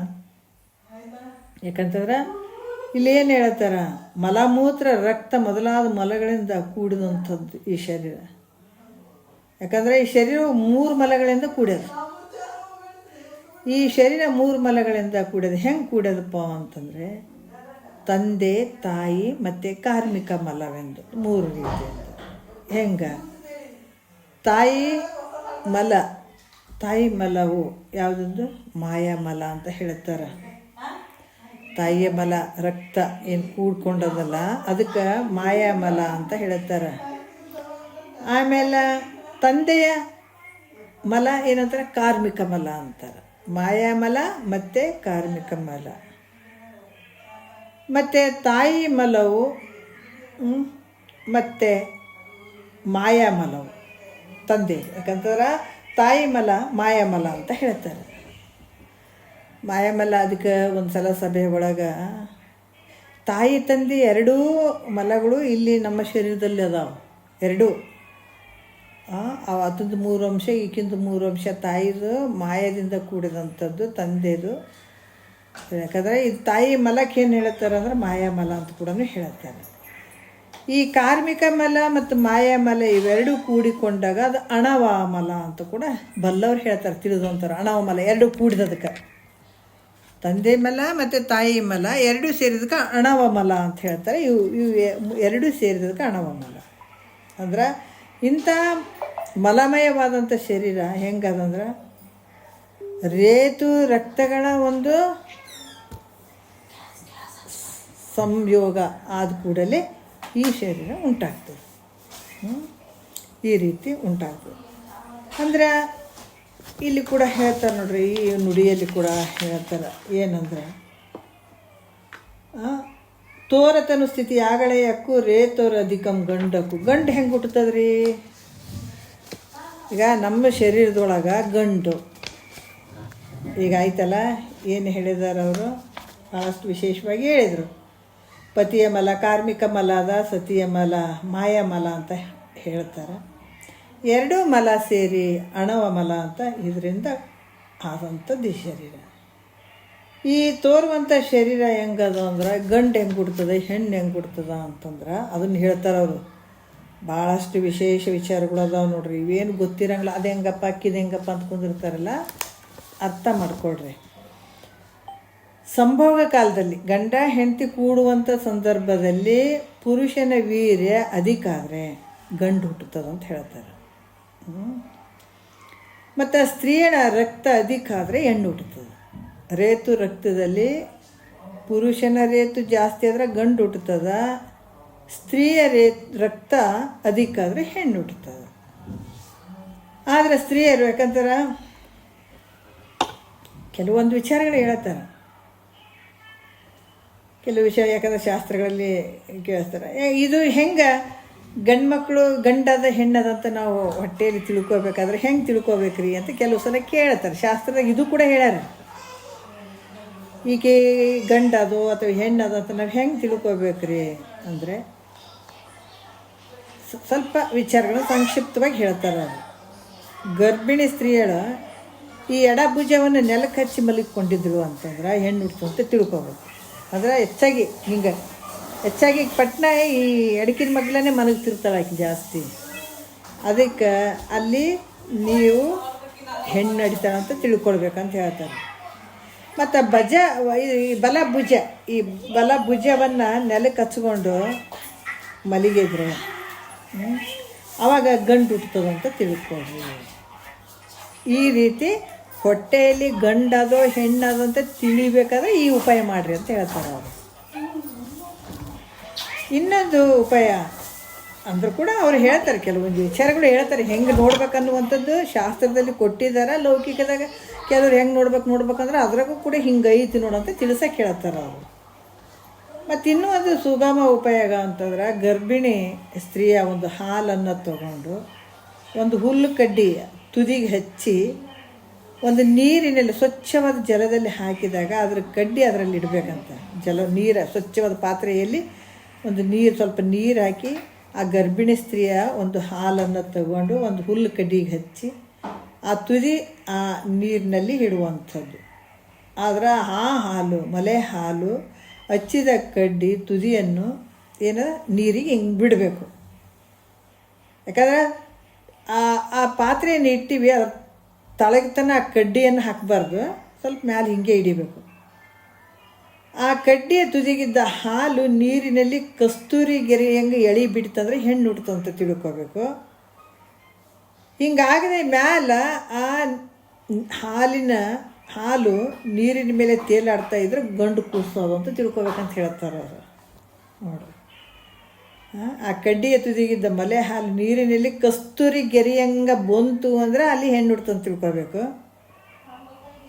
S1: ಯಾಕಂತಂದ್ರೆ ಇಲ್ಲಿ ಏನು ಹೇಳ್ತಾರ, ಮಲಮೂತ್ರ, ರಕ್ತ ಮೊದಲಾದ ಮಲಗಳಿಂದ ಕೂಡಿದಂಥದ್ದು ಈ ಶರೀರ. ಯಾಕಂದರೆ ಈ ಶರೀರವು ಮೂರು ಮಲಗಳಿಂದ ಕೂಡ್ಯದ. ಈ ಶರೀರ ಮೂರು ಮಲಗಳಿಂದ ಕೂಡ್ಯದ. ಹೆಂಗೆ ಕೂಡ್ಯದಪ್ಪ ಅಂತಂದರೆ, ತಂದೆ, ತಾಯಿ ಮತ್ತು ಕಾರ್ಮಿಕ ಮಲವೆಂದು ಮೂರು ರೀತಿಯಿಂದ ಹೆಂಗೆ? ತಾಯಿ ಮಲ, ತಾಯಿ ಮಲವು ಯಾವುದೊಂದು? ಮಾಯಾಮಲ ಅಂತ ಹೇಳ್ತಾರೆ. ತಾಯಿಯ ಮಲ, ರಕ್ತ ಏನು ಕೂಡ್ಕೊಂಡದಲ್ಲ, ಅದಕ್ಕೆ ಮಾಯಾಮಲ ಅಂತ ಹೇಳ್ತಾರೆ. ಆಮೇಲೆ ತಂದೆಯ ಮಲ ಏನಂತಾರೆ? ಕಾರ್ಮಿಕ ಮಲ ಅಂತಾರೆ. ಮಾಯಾಮಲ ಮತ್ತು ಕಾರ್ಮಿಕ ಮಲ. ಮತ್ತು ತಾಯಿ ಮಲವು ಮತ್ತು ಮಾಯಾಮಲವು. ತಂದೆ, ಯಾಕಂತಂದ್ರೆ ತಾಯಿ ಮಲ ಮಾಯಾಮಲ ಅಂತ ಹೇಳ್ತಾರೆ. ಮಾಯಾಮಲ ಅದಕ್ಕೆ ಒಂದು ಸಲ ಸಭೆ ಒಳಗೆ ತಾಯಿ, ತಂದೆ ಎರಡೂ ಮಲಗಳು ಇಲ್ಲಿ ನಮ್ಮ ಶರೀರದಲ್ಲಿ ಅದಾವೆ. ಎರಡೂ. ಅದೊಂದು ಮೂರು ಅಂಶ ಈಗಿಂದು ಮೂರು ಅಂಶ, ತಾಯಿದು ಮಾಯದಿಂದ ಕೂಡಿದಂಥದ್ದು, ತಂದೆದು. ಯಾಕಂದರೆ ಇದು ತಾಯಿ ಮಲಕ್ಕೆ ಏನು ಹೇಳ್ತಾರೆ ಅಂದ್ರೆ ಮಾಯಾಮಲ ಅಂತ ಕೂಡ ಹೇಳ್ತಾರೆ. ಈ ಕಾರ್ಮಿಕ ಮಲ ಮತ್ತು ಮಾಯಾಮಲ ಇವೆರಡೂ ಕೂಡಿಕೊಂಡಾಗ ಅದು ಅಣವಾಮಲ ಅಂತ ಕೂಡ ಬಲ್ಲವ್ರು ಹೇಳ್ತಾರೆ ತಿಳಿದು ಅಂತಾರೆ ಅಣವಮಲ ಎರಡು ಕೂಡಿದದಕ್ಕೆ. ತಂದೆ ಮಲ ಮತ್ತು ತಾಯಿ ಮಲ ಎರಡೂ ಸೇರಿದಕ್ಕೆ ಅಣವಮಲ ಅಂತ ಹೇಳ್ತಾರೆ. ಇವು ಇವು ಎರಡೂ ಸೇರಿದಕ್ಕೆ ಅಣವಮಲ ಅಂದ್ರೆ ಇಂಥ ಮಲಮಯವಾದಂಥ ಶರೀರ ಹೆಂಗದಂದ್ರೆ ರೇತು ರಕ್ತಗಳ ಒಂದು ಸಂಯೋಗ ಆದ ಕೂಡಲೇ ಈ ಶರೀರ ಉಂಟಾಗ್ತದೆ? ಈ ರೀತಿ ಉಂಟಾಗ್ತದೆ. ಅಂದ್ರೆ ಇಲ್ಲಿ ಕೂಡ ಹೇಳ್ತಾರೆ ನೋಡ್ರಿ, ಈ ನುಡಿಯಲ್ಲಿ ಕೂಡ ಹೇಳ್ತಾರೆ ಏನಂದ್ರೆ ತೋರತನು ಸ್ಥಿತಿ ಆಗಳೆಯಕ್ಕೂ ರೇತೋರ ಅಧಿಕಂ ಗಂಡಕ್ಕು. ಗಂಡು ಹೆಂಗೆ ಹುಟ್ಟುತ್ತದ್ರಿ? ಈಗ ನಮ್ಮ ಶರೀರದೊಳಗೆ ಗಂಡು. ಈಗ ಆಯ್ತಲ್ಲ, ಏನು ಹೇಳಿದಾರೆ ಅವರು? ಭಾಳಷ್ಟು ವಿಶೇಷವಾಗಿ ಹೇಳಿದರು. ಪತಿಯ ಮಲ, ಕಾರ್ಮಿಕ ಮಲ ಅದ, ಸತಿಯ ಮಲ, ಮಾಯ ಮಲ ಅಂತ ಹೇಳ್ತಾರೆ. ಎರಡೂ ಮಲ ಸೇರಿ ಅಣವ ಮಲ ಅಂತ ಇದರಿಂದ ಆದಂಥದ್ದು ಈ ಶರೀರ. ಈ ತೋರುವಂಥ ಶರೀರ ಹೆಂಗದ ಅಂದ್ರೆ ಗಂಡು ಹೆಂಗೆ ಕೊಡ್ತದೆ ಹೆಣ್ಣು ಹೆಂಗೆ ಕೊಡ್ತದ ಅಂತಂದ್ರೆ ಅದನ್ನು ಹೇಳ್ತಾರೆ ಅವರು. ಭಾಳಷ್ಟು ವಿಶೇಷ ವಿಚಾರಗಳು ಅದಾವೆ ನೋಡ್ರಿ, ಇವೇನು ಗೊತ್ತಿರಂಗಿಲ್ಲ, ಅದು ಹೆಂಗಪ್ಪ, ಅಕ್ಕಿದು ಹೆಂಗಪ್ಪ ಅಂತ ಕುಂದಿರ್ತಾರಲ್ಲ, ಅರ್ಥ ಮಾಡ್ಕೊಳ್ರಿ. ಸಂಭೋಗ ಕಾಲದಲ್ಲಿ ಗಂಡ ಹೆಂಡತಿ ಕೂಡುವಂಥ ಸಂದರ್ಭದಲ್ಲಿ ಪುರುಷನ ವೀರ್ಯ ಅಧಿಕ ಆದರೆ ಗಂಡು ಹುಟ್ಟುತ್ತದೆ ಅಂತ ಹೇಳ್ತಾರೆ. ಮತ್ತು ಸ್ತ್ರೀಯನ ರಕ್ತ ಅಧಿಕ ಆದರೆ ಹೆಣ್ಣು ಹುಟ್ಟುತ್ತದೆ. ರೇತು ರಕ್ತದಲ್ಲಿ ಪುರುಷನ ರೇತು ಜಾಸ್ತಿ ಆದರೆ ಗಂಡು ಹುಟ್ಟುತ್ತದೆ. ಸ್ತ್ರೀಯ ರೇ, ರಕ್ತ ಅಧಿಕ ಆದರೆ ಹೆಣ್ಣು ಹುಟ್ಟುತ್ತದೆ. ಆದರೆ ಸ್ತ್ರೀಯರು ಯಾಕಂತಾರೆ? ಕೆಲವೊಂದು ವಿಚಾರಗಳು ಹೇಳ್ತಾರೆ. ಕೆಲವು ವಿಷಯ ಯಾಕಂದ್ರೆ ಶಾಸ್ತ್ರಗಳಲ್ಲಿ ಕೇಳಿಸ್ತಾರೆ. ಇದು ಹೆಂಗೆ ಗಂಡು ಮಕ್ಕಳು ಗಂಡದ ಹೆಣ್ಣದ ಅಂತ ನಾವು ಹೊಟ್ಟೆಯಲ್ಲಿ ತಿಳ್ಕೊಬೇಕಾದ್ರೆ ಹೆಂಗೆ ತಿಳ್ಕೊಬೇಕ್ರಿ ಅಂತ ಕೆಲವು ಸಲ ಕೇಳ್ತಾರೆ. ಶಾಸ್ತ್ರದಾಗ ಇದು ಕೂಡ ಹೇಳ್ಯಾರ. ಈಕೆ ಗಂಡದು ಅಥವಾ ಹೆಣ್ಣದ ಅಂತ ನಾವು ಹೆಂಗೆ ತಿಳ್ಕೊಬೇಕ್ರಿ ಅಂದರೆ ಸ್ವಲ್ಪ ವಿಚಾರಗಳು ಸಂಕ್ಷಿಪ್ತವಾಗಿ ಹೇಳ್ತಾರೆ ಗರ್ಭಿಣಿ ಸ್ತ್ರೀಯಳು ಈ ಎಡಭುಜವನ್ನು ನೆಲಕ್ಕೆ ಹಚ್ಚಿ ಮಲಗಿಕೊಂಡಿದ್ರು ಅಂತಂದ್ರೆ ಹೆಣ್ಣು ಹುಡ್ತು ಅಂತ ತಿಳ್ಕೊಬೇಕು. ಅಂದ್ರೆ ಹೆಚ್ಚಾಗಿ ಹಿಂಗೆ, ಹೆಚ್ಚಾಗಿ ಪಟ್ನ ಈ ಅಡಿಕಿನ ಮಗ್ಲೇ ಮಲಗ್ತಿರ್ತಾಳೆ ಆಕೆ ಜಾಸ್ತಿ. ಅದಕ್ಕೆ ಅಲ್ಲಿ ನೀವು ಹೆಣ್ಣು ನಡಿತಾಳೆ ಅಂತ ತಿಳ್ಕೊಳ್ಬೇಕಂತ ಹೇಳ್ತಾರೆ. ಮತ್ತು ಭಜ, ಈ ಬಲ ಭುಜ, ಈ ಬಲ ಭುಜವನ್ನು ನೆಲಕ್ಕೆ ಹಚ್ಕೊಂಡು ಮಲಗಿದ್ರೆ ಆವಾಗ ಗಂಡು ಹುಟ್ಟುತ್ತದಂತ ತಿಳ್ಕೊಳ್ರಿ. ಈ ರೀತಿ ಹೊಟ್ಟೆಯಲ್ಲಿ ಗಂಡದೋ ಹೆಣ್ಣದೋ ಅಂತ ತಿಳಿಬೇಕಾದ್ರೆ ಈ ಉಪಾಯ ಮಾಡಿರಿ ಅಂತ ಹೇಳ್ತಾರೆ ಅವರು. ಇನ್ನೊಂದು ಉಪಾಯ ಅಂದರೂ ಕೂಡ ಅವ್ರು ಹೇಳ್ತಾರೆ ಕೆಲವೊಂದು ವಿಚಾರಗಳು ಹೇಳ್ತಾರೆ, ಹೆಂಗೆ ನೋಡ್ಬೇಕನ್ನುವಂಥದ್ದು ಶಾಸ್ತ್ರದಲ್ಲಿ ಕೊಟ್ಟಿದ್ದಾರೆ, ಲೌಕಿಕದಾಗ ಕೆಲವ್ರು ಹೆಂಗೆ ನೋಡ್ಬೇಕು ನೋಡ್ಬೇಕಂದ್ರೆ ಅದ್ರಾಗೂ ಕೂಡ ಹಿಂಗೆ ಐತಿ ನೋಡಂತ ತಿಳ್ಸಕ್ಕೆ ಹೇಳ್ತಾರೆ ಅವರು. ಮತ್ತು ಇನ್ನೂ ಒಂದು ಸುಗಮ ಉಪಯೋಗ ಅಂತಂದ್ರೆ ಗರ್ಭಿಣಿ ಸ್ತ್ರೀಯ ಒಂದು ಹಾಲನ್ನು ತಗೊಂಡು ಒಂದು ಹುಲ್ಲು ಕಡ್ಡಿ ತುದಿಗೆ ಹಚ್ಚಿ ಒಂದು ನೀರಿನಲ್ಲಿ ಸ್ವಚ್ಛವಾದ ಜಲದಲ್ಲಿ ಹಾಕಿದಾಗ ಅದರ ಕಡ್ಡಿ ಅದರಲ್ಲಿ ಇಡಬೇಕಂತ. ಜಲ, ನೀರು, ಸ್ವಚ್ಛವಾದ ಪಾತ್ರೆಯಲ್ಲಿ ಒಂದು ನೀರು, ಸ್ವಲ್ಪ ನೀರು ಹಾಕಿ ಆ ಗರ್ಭಿಣಿ ಸ್ತ್ರೀಯ ಒಂದು ಹಾಲನ್ನು ತಗೊಂಡು ಒಂದು ಹುಲ್ಲು ಕಡ್ಡಿಗೆ ಹಚ್ಚಿ ಆ ತುದಿ ಆ ನೀರಿನಲ್ಲಿ ಇಡುವಂಥದ್ದು. ಆದರೆ ಆ ಹಾಲು, ಮಲೆ ಹಾಲು ಹಚ್ಚಿದ ಕಡ್ಡಿ, ತುದಿಯನ್ನು ಏನು ನೀರಿಗೆ ಹಿಂಗೆ ಬಿಡಬೇಕು. ಯಾಕಂದ್ರೆ ಆ ಆ ಪಾತ್ರೆಯನ್ನು ಇಟ್ಟಿವಿ, ಅದ್ರ ತಳಗೆ ತನ ಆ ಕಡ್ಡಿಯನ್ನು ಹಾಕಬಾರ್ದು. ಸ್ವಲ್ಪ ಮ್ಯಾಲೆ ಹಿಂಗೆ ಹಿಡಿಬೇಕು. ಆ ಕಡ್ಡಿಯ ತುದಿಗಿದ್ದ ಹಾಲು ನೀರಿನಲ್ಲಿ ಕಸ್ತೂರಿ ಗೆರೆ ಹೆಂಗೆ ಎಳಿ ಬಿಡ್ತಂದ್ರೆ ಹೆಣ್ಣು ಹುಡ್ತಂತ ತಿಳ್ಕೋಬೇಕು. ಹಿಂಗಾಗದೆ ಮ್ಯಾಲ ಆ ಹಾಲಿನ ಹಾಲು ನೀರಿನ ಮೇಲೆ ತೇಲಾಡ್ತಾ ಇದ್ರೆ ಗಂಡು ಕೂಸೋದು ಅಂತ ತಿಳ್ಕೊಬೇಕಂತ ಹೇಳ್ತಾರೆ ಅವರು. ನೋಡ್ರಿ. ಆ, ಕಡ್ಡಿಯ ತುದಿಗಿದ್ದ ಮಲೆ ಹಾಲು ನೀರಿನಲ್ಲಿ ಕಸ್ತೂರಿ ಗೆರೆಯಂಗ ಬಂತು ಅಂದರೆ ಅಲ್ಲಿ ಹೆಣ್ಣು ಹುಡ್ತಂತ ತಿಳ್ಕೊಬೇಕು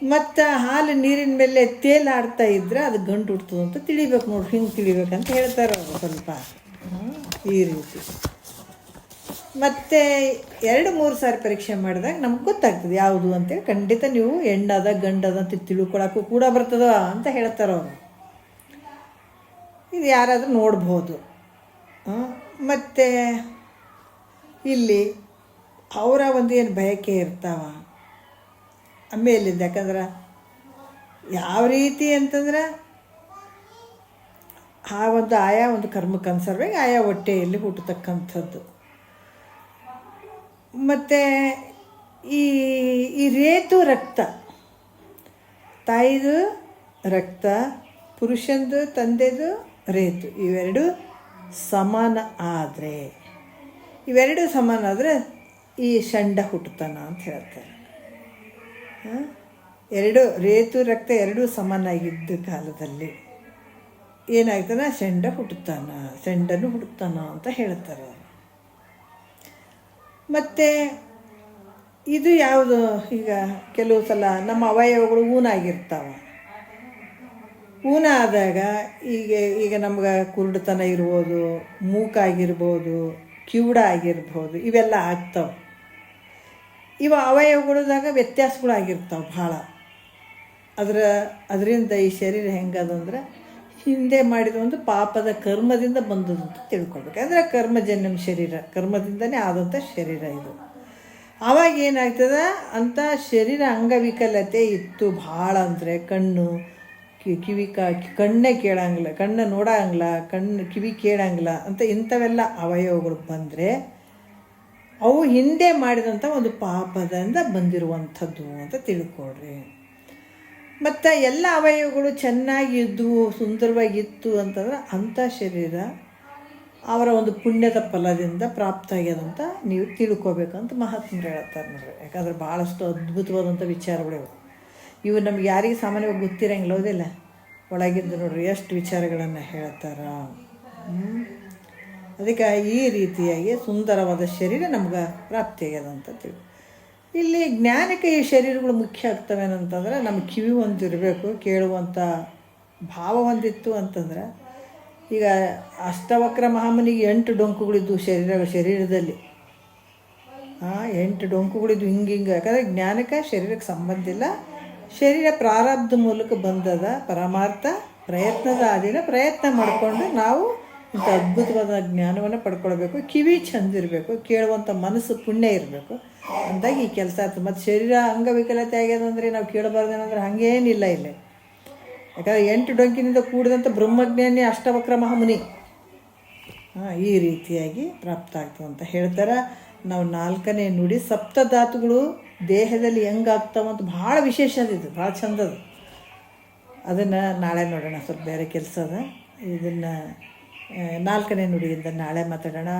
S1: ಮತ್ತು ಹಾಲು ನೀರಿನ ಮೇಲೆ ತೇಲಾಡ್ತಾ ಇದ್ರೆ ಅದು ಗಂಟು ಹುಡ್ತದೆ ಅಂತ ತಿಳಿಬೇಕು ನೋಡಿ ಹಿಂಗೆ ತಿಳಿಬೇಕಂತ ಹೇಳ್ತಾರೆ ಅವರು ಸ್ವಲ್ಪ. ಈ ರೀತಿ. ಮತ್ತು ಎರಡು ಮೂರು ಸಾರಿ ಪರೀಕ್ಷೆ ಮಾಡಿದಾಗ ನಮ್ಗೆ ಗೊತ್ತಾಗ್ತದೆ ಯಾವುದು ಅಂತೇಳಿ ಖಂಡಿತ ನೀವು ಹೆಣ್ಣದ ಗಂಡದ ಅಂತ ತಿಳ್ಕೊಳಕ್ಕೂ ಕೂಡ ಬರ್ತದ ಅಂತ ಹೇಳ್ತಾರೆ ಅವರು. ಇದು ಯಾರಾದರೂ ನೋಡ್ಬೋದು. ಮತ್ತು ಇಲ್ಲಿ ಅವರ ಒಂದು ಏನು ಬಯಕೆ ಇರ್ತಾವ? ಆಮೇಲಿಂದ ಯಾಕಂದ್ರೆ ಯಾವ ರೀತಿ ಅಂತಂದ್ರೆ ಆ ಒಂದು ಆಯಾ ಒಂದು ಕರ್ಮಕ್ಕೆ ಅನುಸಾರವಾಗಿ ಆಯಾ ಹೊಟ್ಟೆಯಲ್ಲಿ ಹುಟ್ಟತಕ್ಕಂಥದ್ದು. ಮತ್ತು ಈ ಈ ರೇತು ರಕ್ತ, ತಾಯಿದು ರಕ್ತ, ಪುರುಷಂದು ತಂದೆದು ರೇತು, ಇವೆರಡು ಸಮಾನ ಆದರೆ, ಇವೆರಡು ಸಮಾನ ಆದರೆ ಈ ಷಂಡ ಹುಟ್ಟುತ್ತಾನ ಅಂತ ಹೇಳ್ತಾರೆ? ಎರಡು ರೇತು, ರಕ್ತ ಎರಡೂ ಸಮಾನಾಗಿದ್ದ ಕಾಲದಲ್ಲಿ ಏನಾಗ್ತಾನ ಷಂಡ ಹುಟ್ಟುತ್ತಾನ ಷಂಡನು ಹುಟ್ಟುತ್ತಾನ ಅಂತ ಹೇಳ್ತಾರೆ ಮತ್ತು ಇದು ಯಾವುದು? ಈಗ ಕೆಲವು ಸಲ ನಮ್ಮ ಅವಯವಗಳು ಊನಾಗಿರ್ತಾವೆ. ಊನ ಆದಾಗ ಈಗ ಈಗ ನಮ್ಗೆ ಕುರುಡುತನ ಇರ್ಬೋದು, ಮೂಕಾಗಿರ್ಬೋದು ಕಿವುಡ ಆಗಿರ್ಬೋದು ಇವೆಲ್ಲ ಆಗ್ತಾವೆ. ಇವ ಅವಯವಗಳದಾಗ ವ್ಯತ್ಯಾಸಗಳಾಗಿರ್ತಾವೆ ಭಾಳ. ಅದರ, ಅದರಿಂದ ಈ ಶರೀರ ಹೆಂಗದಂದ್ರೆ ಹಿಂದೆ ಮಾಡಿದ ಒಂದು ಪಾಪದ ಕರ್ಮದಿಂದ ಬಂದದ್ದು ಅಂತ ತಿಳ್ಕೊಳ್ಬೇಕು. ಅಂದರೆ ಕರ್ಮಜನ್ಯಂ ಶರೀರ, ಕರ್ಮದಿಂದನೇ ಆದಂಥ ಶರೀರ ಇದು. ಆವಾಗ ಏನಾಗ್ತದೆ? ಅಂಥ ಶರೀರ ಅಂಗವಿಕಲತೆ ಇತ್ತು ಭಾಳ ಅಂದರೆ ಕಣ್ಣು ಕಿವಿ ಕಾ ಕಣ್ಣೇ ಕೇಳಂಗಿಲ್ಲ, ಕಣ್ಣು ನೋಡಂಗಿಲ್ಲ, ಕಣ್ಣು ಕಿವಿ ಕೇಳಂಗಿಲ್ಲ ಅಂತ ಇಂಥವೆಲ್ಲ ಅವಯವಗಳು ಬಂದರೆ ಅವು ಹಿಂದೆ ಮಾಡಿದಂಥ ಒಂದು ಪಾಪದಿಂದ ಬಂದಿರುವಂಥದ್ದು ಅಂತ ತಿಳ್ಕೊಳ್ರಿ. ಮತ್ತು ಎಲ್ಲ ಅವಯವಗಳು ಚೆನ್ನಾಗಿ ಇದ್ವು ಸುಂದರವಾಗಿತ್ತು ಅಂತಂದ್ರೆ ಅಂಥ ಶರೀರ ಅವರ ಒಂದು ಪುಣ್ಯದ ಫಲದಿಂದ ಪ್ರಾಪ್ತ ಆಗ್ಯದಂತ ನೀವು ತಿಳ್ಕೊಬೇಕಂತ ಮಹಾತ್ಮರು ಹೇಳ್ತಾರೆ ನೋಡ್ರಿ. ಯಾಕಂದ್ರೆ ಭಾಳಷ್ಟು ಅದ್ಭುತವಾದಂಥ ವಿಚಾರಗಳು ಇವು ನಮ್ಗೆ ಯಾರಿಗೆ ಸಾಮಾನ್ಯವಾಗಿ ಗೊತ್ತಿರಂಗಿಲ್ಲ, ಹೌದಿಲ್ಲ? ಒಳಗಿಂದ ನೋಡ್ರಿ, ಎಷ್ಟು ವಿಚಾರಗಳನ್ನು ಹೇಳ್ತಾರ? ಅದಕ್ಕೆ ಈ ರೀತಿಯಾಗಿ ಸುಂದರವಾದ ಶರೀರ ನಮ್ಗೆ ಪ್ರಾಪ್ತಿಯಾಗ್ಯದ ಅಂತ ತಿಳಿ ಇಲ್ಲಿ ಜ್ಞಾನಕ್ಕೆ ಈ ಶರೀರಗಳು ಮುಖ್ಯ ಆಗ್ತವೆ ಅಂತಂದ್ರೆ ನಮ್ಮ ಕಿವಿ ಒಂದು ಇರಬೇಕು ಕೇಳುವಂಥ ಭಾವ ಒಂದಿತ್ತು ಅಂತಂದ್ರೆ, ಈಗ ಅಷ್ಟವಕ್ರ ಮಹಾಮನಿಗೆ ಎಂಟು ಡೊಂಕುಗಳಿದ್ದು ಶರೀರ, ಶರೀರದಲ್ಲಿ. ಹಾಂ ಎಂಟು ಡೊಂಕುಗಳಿದ್ದು ಹಿಂಗೆ ಹಿಂಗೆ. ಯಾಕಂದರೆ ಜ್ಞಾನಕ್ಕೆ ಶರೀರಕ್ಕೆ ಸಂಬಂಧ ಇಲ್ಲ. ಶರೀರ ಪ್ರಾರಬ್ಧ ಮೂಲಕ ಬಂದದ ಪರಮಾರ್ಥ ಪ್ರಯತ್ನದ ಆದಿನ ಪ್ರಯತ್ನ ಮಾಡಿಕೊಂಡು ನಾವು ಇಂಥ ಅದ್ಭುತವಾದ ಜ್ಞಾನವನ್ನು ಪಡ್ಕೊಳ್ಬೇಕು. ಕಿವಿ ಚಂದಿರಬೇಕು ಕೇಳುವಂಥ ಮನಸ್ಸು ಪುಣ್ಯ ಇರಬೇಕು. ಅಂದಾಗ ಈ ಕೆಲಸ ಆಯ್ತು ಮತ್ತು ಶರೀರ ಅಂಗವಿಕಲತೆ ಆಗ್ಯದಂದ್ರೆ ನಾವು ಕೇಳಬಾರ್ದೇನಂದ್ರೆ ಹಾಗೇನಿಲ್ಲ ಇಲ್ಲೇ ಯಾಕಂದರೆ ಎಂಟು ಡೊಂಕಿನಿಂದ ಕೂಡಿದಂಥ ಬ್ರಹ್ಮಜ್ಞಾನಿ ಅಷ್ಟವಕ್ರ ಮಹಾಮುನಿ ಈ ರೀತಿಯಾಗಿ ಪ್ರಾಪ್ತ ಆಗ್ತದೆ ಅಂತ ಹೇಳ್ತಾರೆ. ನಾವು ನಾಲ್ಕನೇ ನುಡಿ ಸಪ್ತಧಾತುಗಳು ದೇಹದಲ್ಲಿ ಹೆಂಗಾಗ್ತಾವಂತ ಭಾಳ ವಿಶೇಷ ಅದು ಇದು, ಭಾಳ ಚಂದ ಅದು. ಅದನ್ನು ನಾಳೆ ನೋಡೋಣ, ಸ್ವಲ್ಪ ಬೇರೆ ಕೆಲಸ ಅದ. ಇದನ್ನು ನಾಲ್ಕನೇ ನುಡಿಯಿಂದ ನಾಳೆ ಮಾತಾಡೋಣ.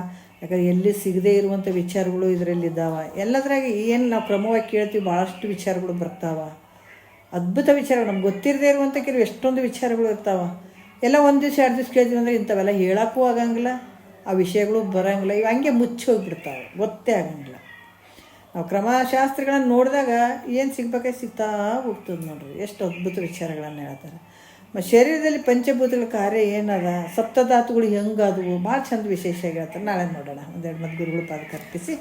S1: ಯಾಕಂದ್ರೆ ಎಲ್ಲಿ ಸಿಗದೇ ಇರುವಂಥ ವಿಚಾರಗಳು ಇದರಲ್ಲಿ ಇದ್ದಾವೆ. ಎಲ್ಲದ್ರಾಗ ಏನು ನಾವು ಕ್ರಮವಾಗಿ ಕೇಳ್ತೀವಿ ಭಾಳಷ್ಟು ವಿಚಾರಗಳು ಬರ್ತಾವೆ. ಅದ್ಭುತ ವಿಚಾರಗಳು, ನಮ್ಗೆ ಗೊತ್ತಿರದೇ ಇರುವಂಥ ಕೆಲವು ಎಷ್ಟೊಂದು ವಿಚಾರಗಳು ಇರ್ತಾವೆ. ಎಲ್ಲ ಒಂದು ದಿವಸ, ಎರಡು ದಿವಸ ಕೇಳ್ತೀವಿ ಅಂದರೆ ಇಂಥವೆಲ್ಲ ಹೇಳೋಕ್ಕೂ ಆಗಂಗಿಲ್ಲ. ಆ ವಿಷಯಗಳು ಬರೋಂಗಿಲ್ಲ. ಇವು ಹಂಗೆ ಮುಚ್ಚಿ ಹೋಗ್ಬಿಡ್ತಾವೆ. ಗೊತ್ತೇ ಆಗಂಗಿಲ್ಲ. ನಾವು ಕ್ರಮಶಾಸ್ತ್ರಗಳನ್ನು ನೋಡಿದಾಗ ಏನು ಸಿಗ್ಬೇಕೆ ಸಿಗ್ತಾ ಹೋಗ್ತದೆ ನೋಡ್ರಿ. ಎಷ್ಟು ಅದ್ಭುತ ವಿಚಾರಗಳನ್ನು ಹೇಳ್ತಾರೆ. ಮತ್ತು ಶರೀರದಲ್ಲಿ ಪಂಚಭೂತಗಳ ಕಾರ್ಯ ಏನದ? ಸಪ್ತಧಾತುಗಳು ಹೆಂಗಾದವು ಭಾಳ ಚಂದ ವಿಶೇಷ ಹೇಳ್ತಾರೆ. ನಾಳೆ ನೋಡೋಣ. ಒಂದೆರಡು ಮತ್ತು ಗುರುಗಳು ಪಾದಕ್ಕೆ ಅರ್ಪಿಸಿ